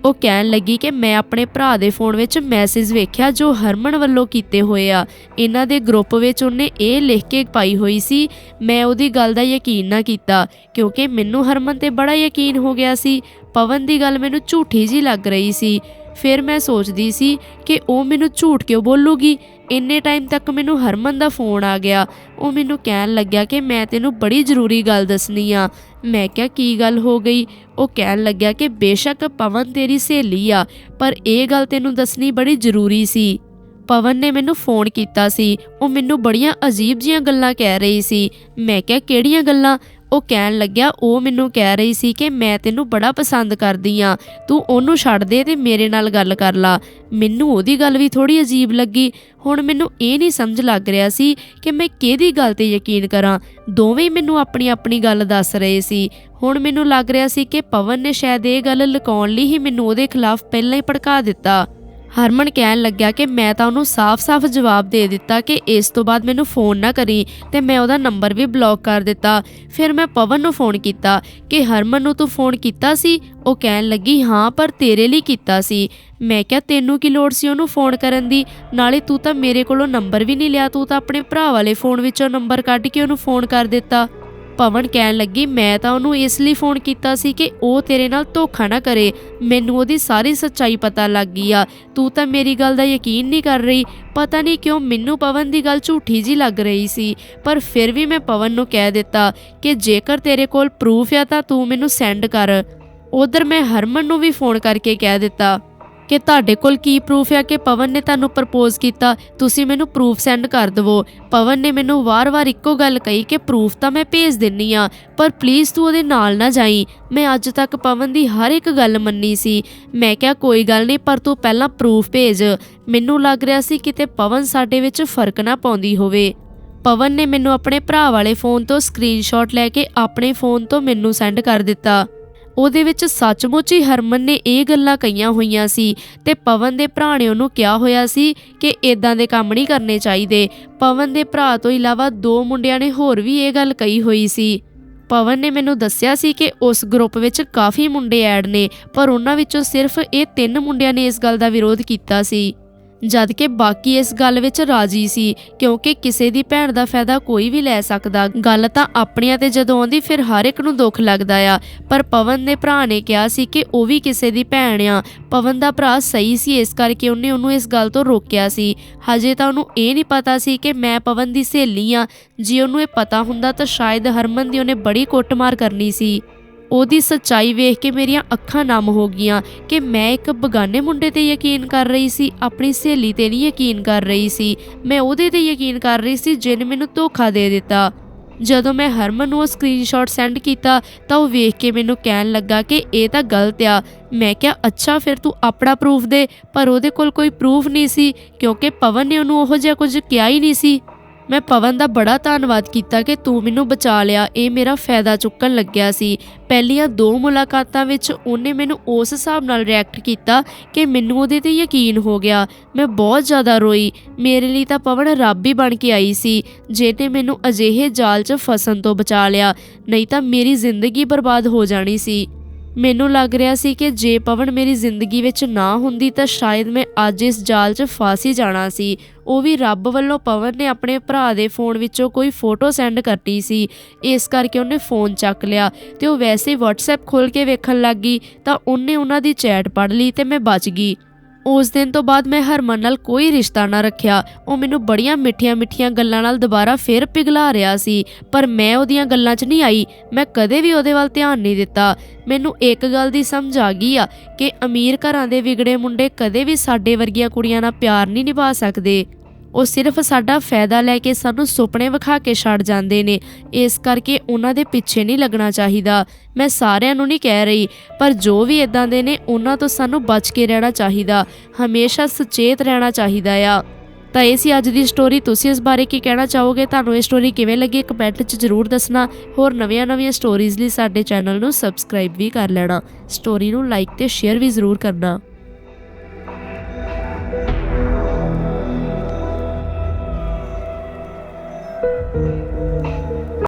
ਉਹ ਕਹਿਣ ਲੱਗੀ ਕਿ ਮੈਂ ਆਪਣੇ ਭਰਾ ਦੇ ਫੋਨ ਵਿੱਚ ਮੈਸੇਜ ਵੇਖਿਆ ਜੋ ਹਰਮਨ ਵੱਲੋਂ ਕੀਤੇ ਹੋਏ ਆ। ਇਹਨਾਂ ਦੇ ਗਰੁੱਪ ਵਿੱਚ ਉਹਨੇ ਇਹ ਲਿਖ ਕੇ ਪਾਈ ਹੋਈ ਸੀ, ਮੈਂ ਉਹਦੀ ਗੱਲ ਦਾ ਯਕੀਨ ਨਾ ਕੀਤਾ, ਕਿਉਂਕਿ ਮੈਨੂੰ ਹਰਮਨ ਤੇ ਬੜਾ ਯਕੀਨ ਹੋ ਗਿਆ ਸੀ। ਪਵਨ ਦੀ ਗੱਲ ਮੈਨੂੰ ਝੂਠੀ ਜੀ ਲੱਗ ਰਹੀ ਸੀ। ਫਿਰ ਮੈਂ ਸੋਚਦੀ ਸੀ ਕਿ ਉਹ ਮੈਨੂੰ ਝੂਠ ਕਿਉਂ ਬੋਲੂਗੀ? ਇੰਨੇ ਟਾਈਮ ਤੱਕ ਮੈਨੂੰ ਹਰਮਨ ਦਾ ਫੋਨ ਆ ਗਿਆ। ਉਹ ਮੈਨੂੰ ਕਹਿਣ ਲੱਗਿਆ ਕਿ ਮੈਂ ਤੈਨੂੰ ਬੜੀ ਜ਼ਰੂਰੀ ਗੱਲ ਦੱਸਣੀ ਆ। ਮੈਂ ਕਿਹਾ, ਕੀ ਗੱਲ ਹੋ ਗਈ? ਉਹ ਕਹਿਣ ਲੱਗਿਆ ਕਿ ਬੇਸ਼ੱਕ ਪਵਨ ਤੇਰੀ ਸਹੇਲੀ ਆ, ਪਰ ਇਹ ਗੱਲ ਤੈਨੂੰ ਦੱਸਣੀ ਬੜੀ ਜ਼ਰੂਰੀ ਸੀ। ਪਵਨ ਨੇ ਮੈਨੂੰ ਫੋਨ ਕੀਤਾ ਸੀ। ਉਹ ਮੈਨੂੰ ਬੜੀਆਂ ਅਜੀਬ ਜੀਆਂ ਗੱਲਾਂ ਕਹਿ ਰਹੀ ਸੀ। ਮੈਂ ਕਿਹਾ, ਕਿਹੜੀਆਂ ਗੱਲਾਂ? ਉਹ ਕਹਿਣ ਲੱਗਿਆ, ਉਹ ਮੈਨੂੰ ਕਹਿ ਰਹੀ ਸੀ ਕਿ ਮੈਂ ਤੈਨੂੰ ਬੜਾ ਪਸੰਦ ਕਰਦੀ ਆ। ਤੂੰ ਉਹਨੂੰ ਛੱਡ ਦੇ ਤੇ ਮੇਰੇ ਨਾਲ ਗੱਲ ਕਰ ਲਾ। ਮੈਨੂੰ ਉਹਦੀ ਗੱਲ ਵੀ ਥੋੜੀ ਅਜੀਬ ਲੱਗੀ। ਹੁਣ ਮੈਨੂੰ ਇਹ ਨਹੀਂ ਸਮਝ ਲੱਗ ਰਿਹਾ ਸੀ ਕਿ ਮੈਂ ਕਿਹਦੀ ਗੱਲ ਤੇ ਯਕੀਨ ਕਰਾਂ। ਦੋਵੇਂ ਮੈਨੂੰ ਆਪਣੀ ਆਪਣੀ ਗੱਲ ਦੱਸ ਰਹੇ ਸੀ। ਹੁਣ ਮੈਨੂੰ ਲੱਗ ਰਿਹਾ ਸੀ ਕਿ ਪਵਨ ਨੇ ਸ਼ਾਇਦ ਇਹ ਗੱਲ ਲੁਕਾਉਣ ਲਈ ਹੀ ਮੈਨੂੰ ਉਹਦੇ ਖਿਲਾਫ ਪਹਿਲਾਂ ਹੀ ਭੜਕਾ ਦਿੱਤਾ। ਹਰਮਨ ਕਹਿਣ ਲੱਗਿਆ ਕਿ ਮੈਂ ਤਾਂ ਉਹਨੂੰ ਸਾਫ਼-ਸਾਫ਼ ਜਵਾਬ ਦੇ ਦਿੱਤਾ ਕਿ ਇਸ ਤੋਂ ਬਾਅਦ ਮੈਨੂੰ ਫੋਨ ਨਾ ਕਰੀ ਤੇ ਮੈਂ ਉਹਦਾ ਨੰਬਰ ਵੀ ਬਲੌਕ ਕਰ ਦਿੱਤਾ। ਫਿਰ ਮੈਂ ਪਵਨ ਨੂੰ ਫੋਨ ਕੀਤਾ ਕਿ ਹਰਮਨ ਨੂੰ ਤੂੰ ਫੋਨ ਕੀਤਾ ਸੀ? ਉਹ ਕਹਿਣ ਲੱਗੀ, ਹਾਂ, ਪਰ ਤੇਰੇ ਲਈ ਕੀਤਾ ਸੀ। ਮੈਂ ਕਿਹਾ, ਤੈਨੂੰ ਕੀ ਲੋੜ ਸੀ ਉਹਨੂੰ ਫੋਨ ਕਰਨ ਦੀ? ਨਾਲੇ ਤੂੰ ਤਾਂ ਮੇਰੇ ਕੋਲੋਂ ਨੰਬਰ ਵੀ ਨਹੀਂ ਲਿਆ, ਤੂੰ ਤਾਂ ਆਪਣੇ ਭਰਾ ਵਾਲੇ ਫੋਨ ਵਿੱਚੋਂ ਨੰਬਰ ਕੱਢ ਕੇ ਉਹਨੂੰ ਫੋਨ ਕਰ ਦਿੱਤਾ। ਪਵਨ ਕਹਿਣ ਲੱਗੀ, ਮੈਂ ਤਾਂ ਉਹਨੂੰ ਇਸ ਲਈ ਫੋਨ ਕੀਤਾ ਸੀ ਕਿ ਉਹ ਤੇਰੇ ਨਾਲ ਧੋਖਾ ਨਾ ਕਰੇ। ਮੈਨੂੰ ਉਹਦੀ ਸਾਰੀ ਸੱਚਾਈ ਪਤਾ ਲੱਗ ਗਈ ਆ ਤੂੰ ਤਾਂ ਮੇਰੀ ਗੱਲ ਦਾ ਯਕੀਨ ਨਹੀਂ ਕਰ ਰਹੀ। ਪਤਾ ਨਹੀਂ ਕਿਉਂ ਮੈਨੂੰ ਪਵਨ ਦੀ ਗੱਲ ਝੂਠੀ ਜੀ ਲੱਗ ਰਹੀ ਸੀ। ਪਰ ਫਿਰ ਵੀ ਮੈਂ ਪਵਨ ਨੂੰ ਕਹਿ ਦਿੱਤਾ ਕਿ ਜੇਕਰ ਤੇਰੇ ਕੋਲ ਪ੍ਰੂਫ ਆ ਤਾਂ ਤੂੰ ਮੈਨੂੰ ਸੈਂਡ ਕਰ। ਉਧਰ ਮੈਂ ਹਰਮਨ ਨੂੰ ਵੀ ਫੋਨ ਕਰਕੇ ਕਹਿ ਦਿੱਤਾ। ਕਿ ਤੁਹਾਡੇ ਕੋਲ ਕੀ ਪ੍ਰੂਫ ਹੈ ਕਿ ਪਵਨ ਨੇ ਤੁਹਾਨੂੰ ਪ੍ਰਪੋਜ਼ ਕੀਤਾ? ਤੁਸੀਂ ਮੈਨੂੰ ਪ੍ਰੂਫ ਸੈਂਡ ਕਰ ਦਿਵੋ। ਪਵਨ ਨੇ ਮੈਨੂੰ ਵਾਰ-ਵਾਰ ਇੱਕੋ ਗੱਲ ਕਹੀ ਕਿ ਪ੍ਰੂਫ ਤਾਂ ਮੈਂ ਭੇਜ ਦਿੰਨੀ ਆ, ਪਰ ਪਲੀਜ਼ ਤੂੰ ਉਹਦੇ ਨਾਲ ਨਾ ਜਾਈ। ਮੈਂ ਅੱਜ ਤੱਕ ਪਵਨ ਦੀ ਹਰ ਇੱਕ ਗੱਲ ਮੰਨੀ ਸੀ। ਮੈਂ ਕਿਹਾ, ਕੋਈ ਗੱਲ ਨਹੀਂ, ਪਰ ਤੂੰ ਪਹਿਲਾਂ ਪ੍ਰੂਫ ਭੇਜ। ਮੈਨੂੰ ਲੱਗ ਰਿਹਾ ਸੀ ਕਿਤੇ ਪਵਨ ਸਾਡੇ ਵਿੱਚ ਫ਼ਰਕ ਨਾ ਪਾਉਂਦੀ ਹੋਵੇ। ਪਵਨ ਨੇ ਮੈਨੂੰ ਆਪਣੇ ਭਰਾ ਵਾਲੇ ਫੋਨ ਤੋਂ ਸਕਰੀਨਸ਼ਾਟ ਲੈ ਕੇ ਆਪਣੇ ਫੋਨ ਤੋਂ ਮੈਨੂੰ ਸੈਂਡ ਕਰ ਦਿੱਤਾ। ਉਹਦੇ ਵਿੱਚ ਸੱਚਮੁੱਚ ਹੀ ਹਰਮਨ ਨੇ ਇਹ ਗੱਲਾਂ ਕਹੀਆਂ ਹੋਈਆਂ ਸੀ ਤੇ ਪਵਨ ਦੇ ਭਰਾ ਨੇ ਉਹਨੂੰ ਕਿਹਾ ਹੋਇਆ ਸੀ ਕਿ ਇਦਾਂ ਦੇ ਕੰਮ ਨਹੀਂ ਕਰਨੇ ਚਾਹੀਦੇ। ਪਵਨ ਦੇ ਭਰਾ ਤੋਂ ਇਲਾਵਾ ਦੋ ਮੁੰਡਿਆਂ ਨੇ ਹੋਰ ਵੀ ਇਹ ਗੱਲ ਕਹੀ ਹੋਈ ਸੀ। ਪਵਨ ਨੇ ਮੈਨੂੰ ਦੱਸਿਆ ਸੀ ਕਿ ਉਸ ਗਰੁੱਪ ਵਿੱਚ ਕਾਫੀ ਮੁੰਡੇ ਐਡ ਨੇ, ਪਰ ਉਹਨਾਂ ਵਿੱਚੋਂ ਸਿਰਫ ਇਹ ਤਿੰਨ ਮੁੰਡਿਆਂ ਨੇ ਇਸ ਗੱਲ ਦਾ ਵਿਰੋਧ ਕੀਤਾ ਸੀ। ਜਦ ਕਿ ਬਾਕੀ ਇਸ ਗੱਲ ਵਿੱਚ ਰਾਜੀ ਸੀ, ਕਿਉਂਕਿ ਕਿਸੇ ਦੀ ਭੈਣ ਦਾ ਫਾਇਦਾ ਕੋਈ ਵੀ ਲੈ ਸਕਦਾ। ਗੱਲ ਤਾਂ ਆਪਣੀਆਂ ਤੇ ਜਦੋਂ ਆਉਂਦੀ, ਫਿਰ ਹਰ ਇੱਕ ਨੂੰ ਦੁੱਖ ਲੱਗਦਾ ਆ। ਪਰ ਪਵਨ ਦੇ ਭਰਾ ਨੇ ਕਿਹਾ ਸੀ ਕਿ ਉਹ ਵੀ ਕਿਸੇ ਦੀ ਭੈਣ ਆ। ਪਵਨ ਦਾ ਭਰਾ ਸਹੀ ਸੀ, ਇਸ ਕਰਕੇ ਉਹਨੇ ਉਹਨੂੰ ਇਸ ਗੱਲ ਤੋਂ ਰੋਕਿਆ ਸੀ। ਹਜੇ ਤਾਂ ਉਹਨੂੰ ਇਹ ਨਹੀਂ ਪਤਾ ਸੀ ਕਿ ਮੈਂ ਪਵਨ ਦੀ ਸਹੇਲੀ ਆ। ਜੇ ਉਹਨੂੰ ਇਹ ਪਤਾ ਹੁੰਦਾ ਤਾਂ ਸ਼ਾਇਦ ਹਰਮਨ ਦੀ ਉਹਨੇ ਬੜੀ ਕੁੱਟਮਾਰ ਕਰਨੀ ਸੀ। ਉਹਦੀ ਸੱਚਾਈ ਵੇਖ ਕੇ ਮੇਰੀਆਂ ਅੱਖਾਂ ਨਮ ਹੋ ਗਈਆਂ ਕਿ ਮੈਂ ਇੱਕ ਬਗਾਨੇ ਮੁੰਡੇ ਤੇ ਯਕੀਨ ਕਰ ਰਹੀ ਸੀ, ਆਪਣੀ ਸਹੇਲੀ ਤੇ ਨਹੀਂ ਯਕੀਨ ਕਰ ਰਹੀ ਸੀ। ਮੈਂ ਉਹਦੇ ਤੇ ਯਕੀਨ ਕਰ ਰਹੀ ਸੀ ਜਿਹਨੇ ਮੈਨੂੰ ਧੋਖਾ ਦੇ ਦਿੱਤਾ। ਜਦੋਂ ਮੈਂ ਹਰਮਨ ਨੂੰ ਉਹ ਸਕਰੀਨਸ਼ਾਟ ਸੈਂਡ ਕੀਤਾ ਤਾਂ ਉਹ ਵੇਖ ਕੇ ਮੈਨੂੰ ਕਹਿਣ ਲੱਗਾ ਕਿ ਇਹ ਤਾਂ ਗਲਤ ਆ। ਮੈਂ ਕਿਹਾ, ਅੱਛਾ, ਫਿਰ ਤੂੰ ਆਪਣਾ ਪ੍ਰੂਫ ਦੇ। ਪਰ ਉਹਦੇ ਕੋਲ ਕੋਈ ਪ੍ਰੂਫ ਨਹੀਂ ਸੀ, ਕਿਉਂਕਿ ਪਵਨ ਨੇ ਉਹਨੂੰ ਉਹੋ ਜਿਹਾ ਕੁਝ ਕਿਹਾ ਹੀ ਨਹੀਂ ਸੀ। ਮੈਂ ਪਵਨ ਦਾ ਬੜਾ ਧੰਨਵਾਦ ਕੀਤਾ ਕਿ ਤੂੰ ਮੈਨੂੰ ਬਚਾ ਲਿਆ। ਇਹ ਮੇਰਾ ਫਾਇਦਾ ਚੁੱਕਣ ਲੱਗਿਆ ਸੀ। ਪਹਿਲੀਆਂ ਦੋ ਮੁਲਾਕਾਤਾਂ ਵਿੱਚ ਉਹਨੇ ਮੈਨੂੰ ਉਸ ਹਿਸਾਬ ਨਾਲ ਰਿਐਕਟ ਕੀਤਾ ਕਿ ਮੈਨੂੰ ਉਹਦੇ ਤੇ ਯਕੀਨ ਹੋ ਗਿਆ। ਮੈਂ ਬਹੁਤ ਜ਼ਿਆਦਾ ਰੋਈ। ਮੇਰੇ ਲਈ ਤਾਂ ਪਵਨ ਰੱਬ ਹੀ ਬਣ ਕੇ ਆਈ ਸੀ। ਜਿਹਨੇ ਮੈਨੂੰ ਅਜਿਹੇ ਜਾਲ 'ਚ ਫਸਣ ਤੋਂ ਬਚਾ ਲਿਆ, ਨਹੀਂ ਤਾਂ ਮੇਰੀ ਜ਼ਿੰਦਗੀ ਬਰਬਾਦ ਹੋ ਜਾਣੀ ਸੀ। ਮੈਨੂੰ ਲੱਗ ਰਿਹਾ ਸੀ ਕਿ ਜੇ ਪਵਨ ਮੇਰੀ ਜ਼ਿੰਦਗੀ ਵਿੱਚ ਨਾ ਹੁੰਦੀ ਤਾਂ ਸ਼ਾਇਦ ਮੈਂ ਅੱਜ ਇਸ ਜਾਲ 'ਚ ਫਸ ਹੀ ਜਾਣਾ ਸੀ। ਉਹ ਵੀ ਰੱਬ ਵੱਲੋਂ ਪਵਨ ਨੇ ਆਪਣੇ ਭਰਾ ਦੇ ਫੋਨ ਵਿੱਚੋਂ ਕੋਈ ਫੋਟੋ ਸੈਂਡ ਕਰਤੀ ਸੀ। ਇਸ ਕਰਕੇ ਉਹਨੇ ਫੋਨ ਚੱਕ ਲਿਆ ਤੇ ਉਹ ਵੈਸੇ ਹੀ WhatsApp ਖੋਲ ਕੇ ਵੇਖਣ ਲੱਗ ਗਈ ਤਾਂ ਉਹਨੇ ਉਹਨਾਂ ਦੀ ਚੈਟ ਪੜ੍ਹ ਲਈ ਤੇ ਮੈਂ ਬਚ ਗਈ। ਉਸ ਦਿਨ ਤੋਂ ਬਾਅਦ ਮੈਂ ਹਰਮਨ ਨਾਲ ਕੋਈ ਰਿਸ਼ਤਾ ਨਾ ਰੱਖਿਆ। ਉਹ ਮੈਨੂੰ ਬੜੀਆਂ ਮਿੱਠੀਆਂ-ਮਿੱਠੀਆਂ ਗੱਲਾਂ ਨਾਲ ਦੁਬਾਰਾ ਫੇਰ ਪਿਘਲਾ ਰਿਹਾ ਸੀ, ਪਰ ਮੈਂ ਉਹਦੀਆਂ ਗੱਲਾਂ 'ਚ ਨਹੀਂ ਆਈ। ਮੈਂ ਕਦੇ ਵੀ ਉਹਦੇ ਵੱਲ ਧਿਆਨ ਨਹੀਂ ਦਿੱਤਾ। ਮੈਨੂੰ ਇੱਕ ਗੱਲ ਦੀ ਸਮਝ ਆ ਗਈ ਆ ਕਿ ਅਮੀਰ ਘਰਾਂ ਦੇ ਵਿਗੜੇ ਮੁੰਡੇ ਕਦੇ ਵੀ ਸਾਡੇ ਵਰਗੀਆਂ ਕੁੜੀਆਂ ਨਾਲ ਪਿਆਰ ਨਹੀਂ ਨਿਭਾ ਸਕਦੇ। ਉਹ ਸਿਰਫ ਸਾਡਾ ਫਾਇਦਾ ਲੈ ਕੇ ਸਾਨੂੰ ਸੁਪਨੇ ਵਿਖਾ ਕੇ ਛੱਡ ਜਾਂਦੇ ਨੇ। ਇਸ ਕਰਕੇ ਉਹਨਾਂ ਦੇ ਪਿੱਛੇ ਨਹੀਂ ਲੱਗਣਾ ਚਾਹੀਦਾ। ਮੈਂ ਸਾਰਿਆਂ ਨੂੰ ਨਹੀਂ ਕਹਿ ਰਹੀ, ਪਰ ਜੋ ਵੀ ਇਦਾਂ ਦੇ ਨੇ, ਉਹਨਾਂ ਤੋਂ ਸਾਨੂੰ ਬਚ ਕੇ ਰਹਿਣਾ ਚਾਹੀਦਾ। ਹਮੇਸ਼ਾ ਸੁਚੇਤ ਰਹਿਣਾ ਚਾਹੀਦਾ ਆ। ਤਾਂ ਇਹ ਸੀ ਅੱਜ ਦੀ ਸਟੋਰੀ ਤੁਸੀਂ ਇਸ ਬਾਰੇ ਕੀ ਕਹਿਣਾ ਚਾਹੋਗੇ? ਤੁਹਾਨੂੰ ਇਹ ਸਟੋਰੀ ਕਿਵੇਂ ਲੱਗੀ? ਕਮੈਂਟ 'ਚ ਜ਼ਰੂਰ ਦੱਸਣਾ। ਹੋਰ ਨਵੀਆਂ-ਨਵੀਆਂ ਸਟੋਰੀਜ਼ ਲਈ ਸਾਡੇ ਚੈਨਲ ਨੂੰ ਸਬਸਕ੍ਰਾਈਬ ਵੀ ਕਰ ਲੈਣਾ। ਸਟੋਰੀ ਨੂੰ ਲਾਈਕ ਤੇ ਸ਼ੇਅਰ ਵੀ ਜ਼ਰੂਰ ਕਰਨਾ।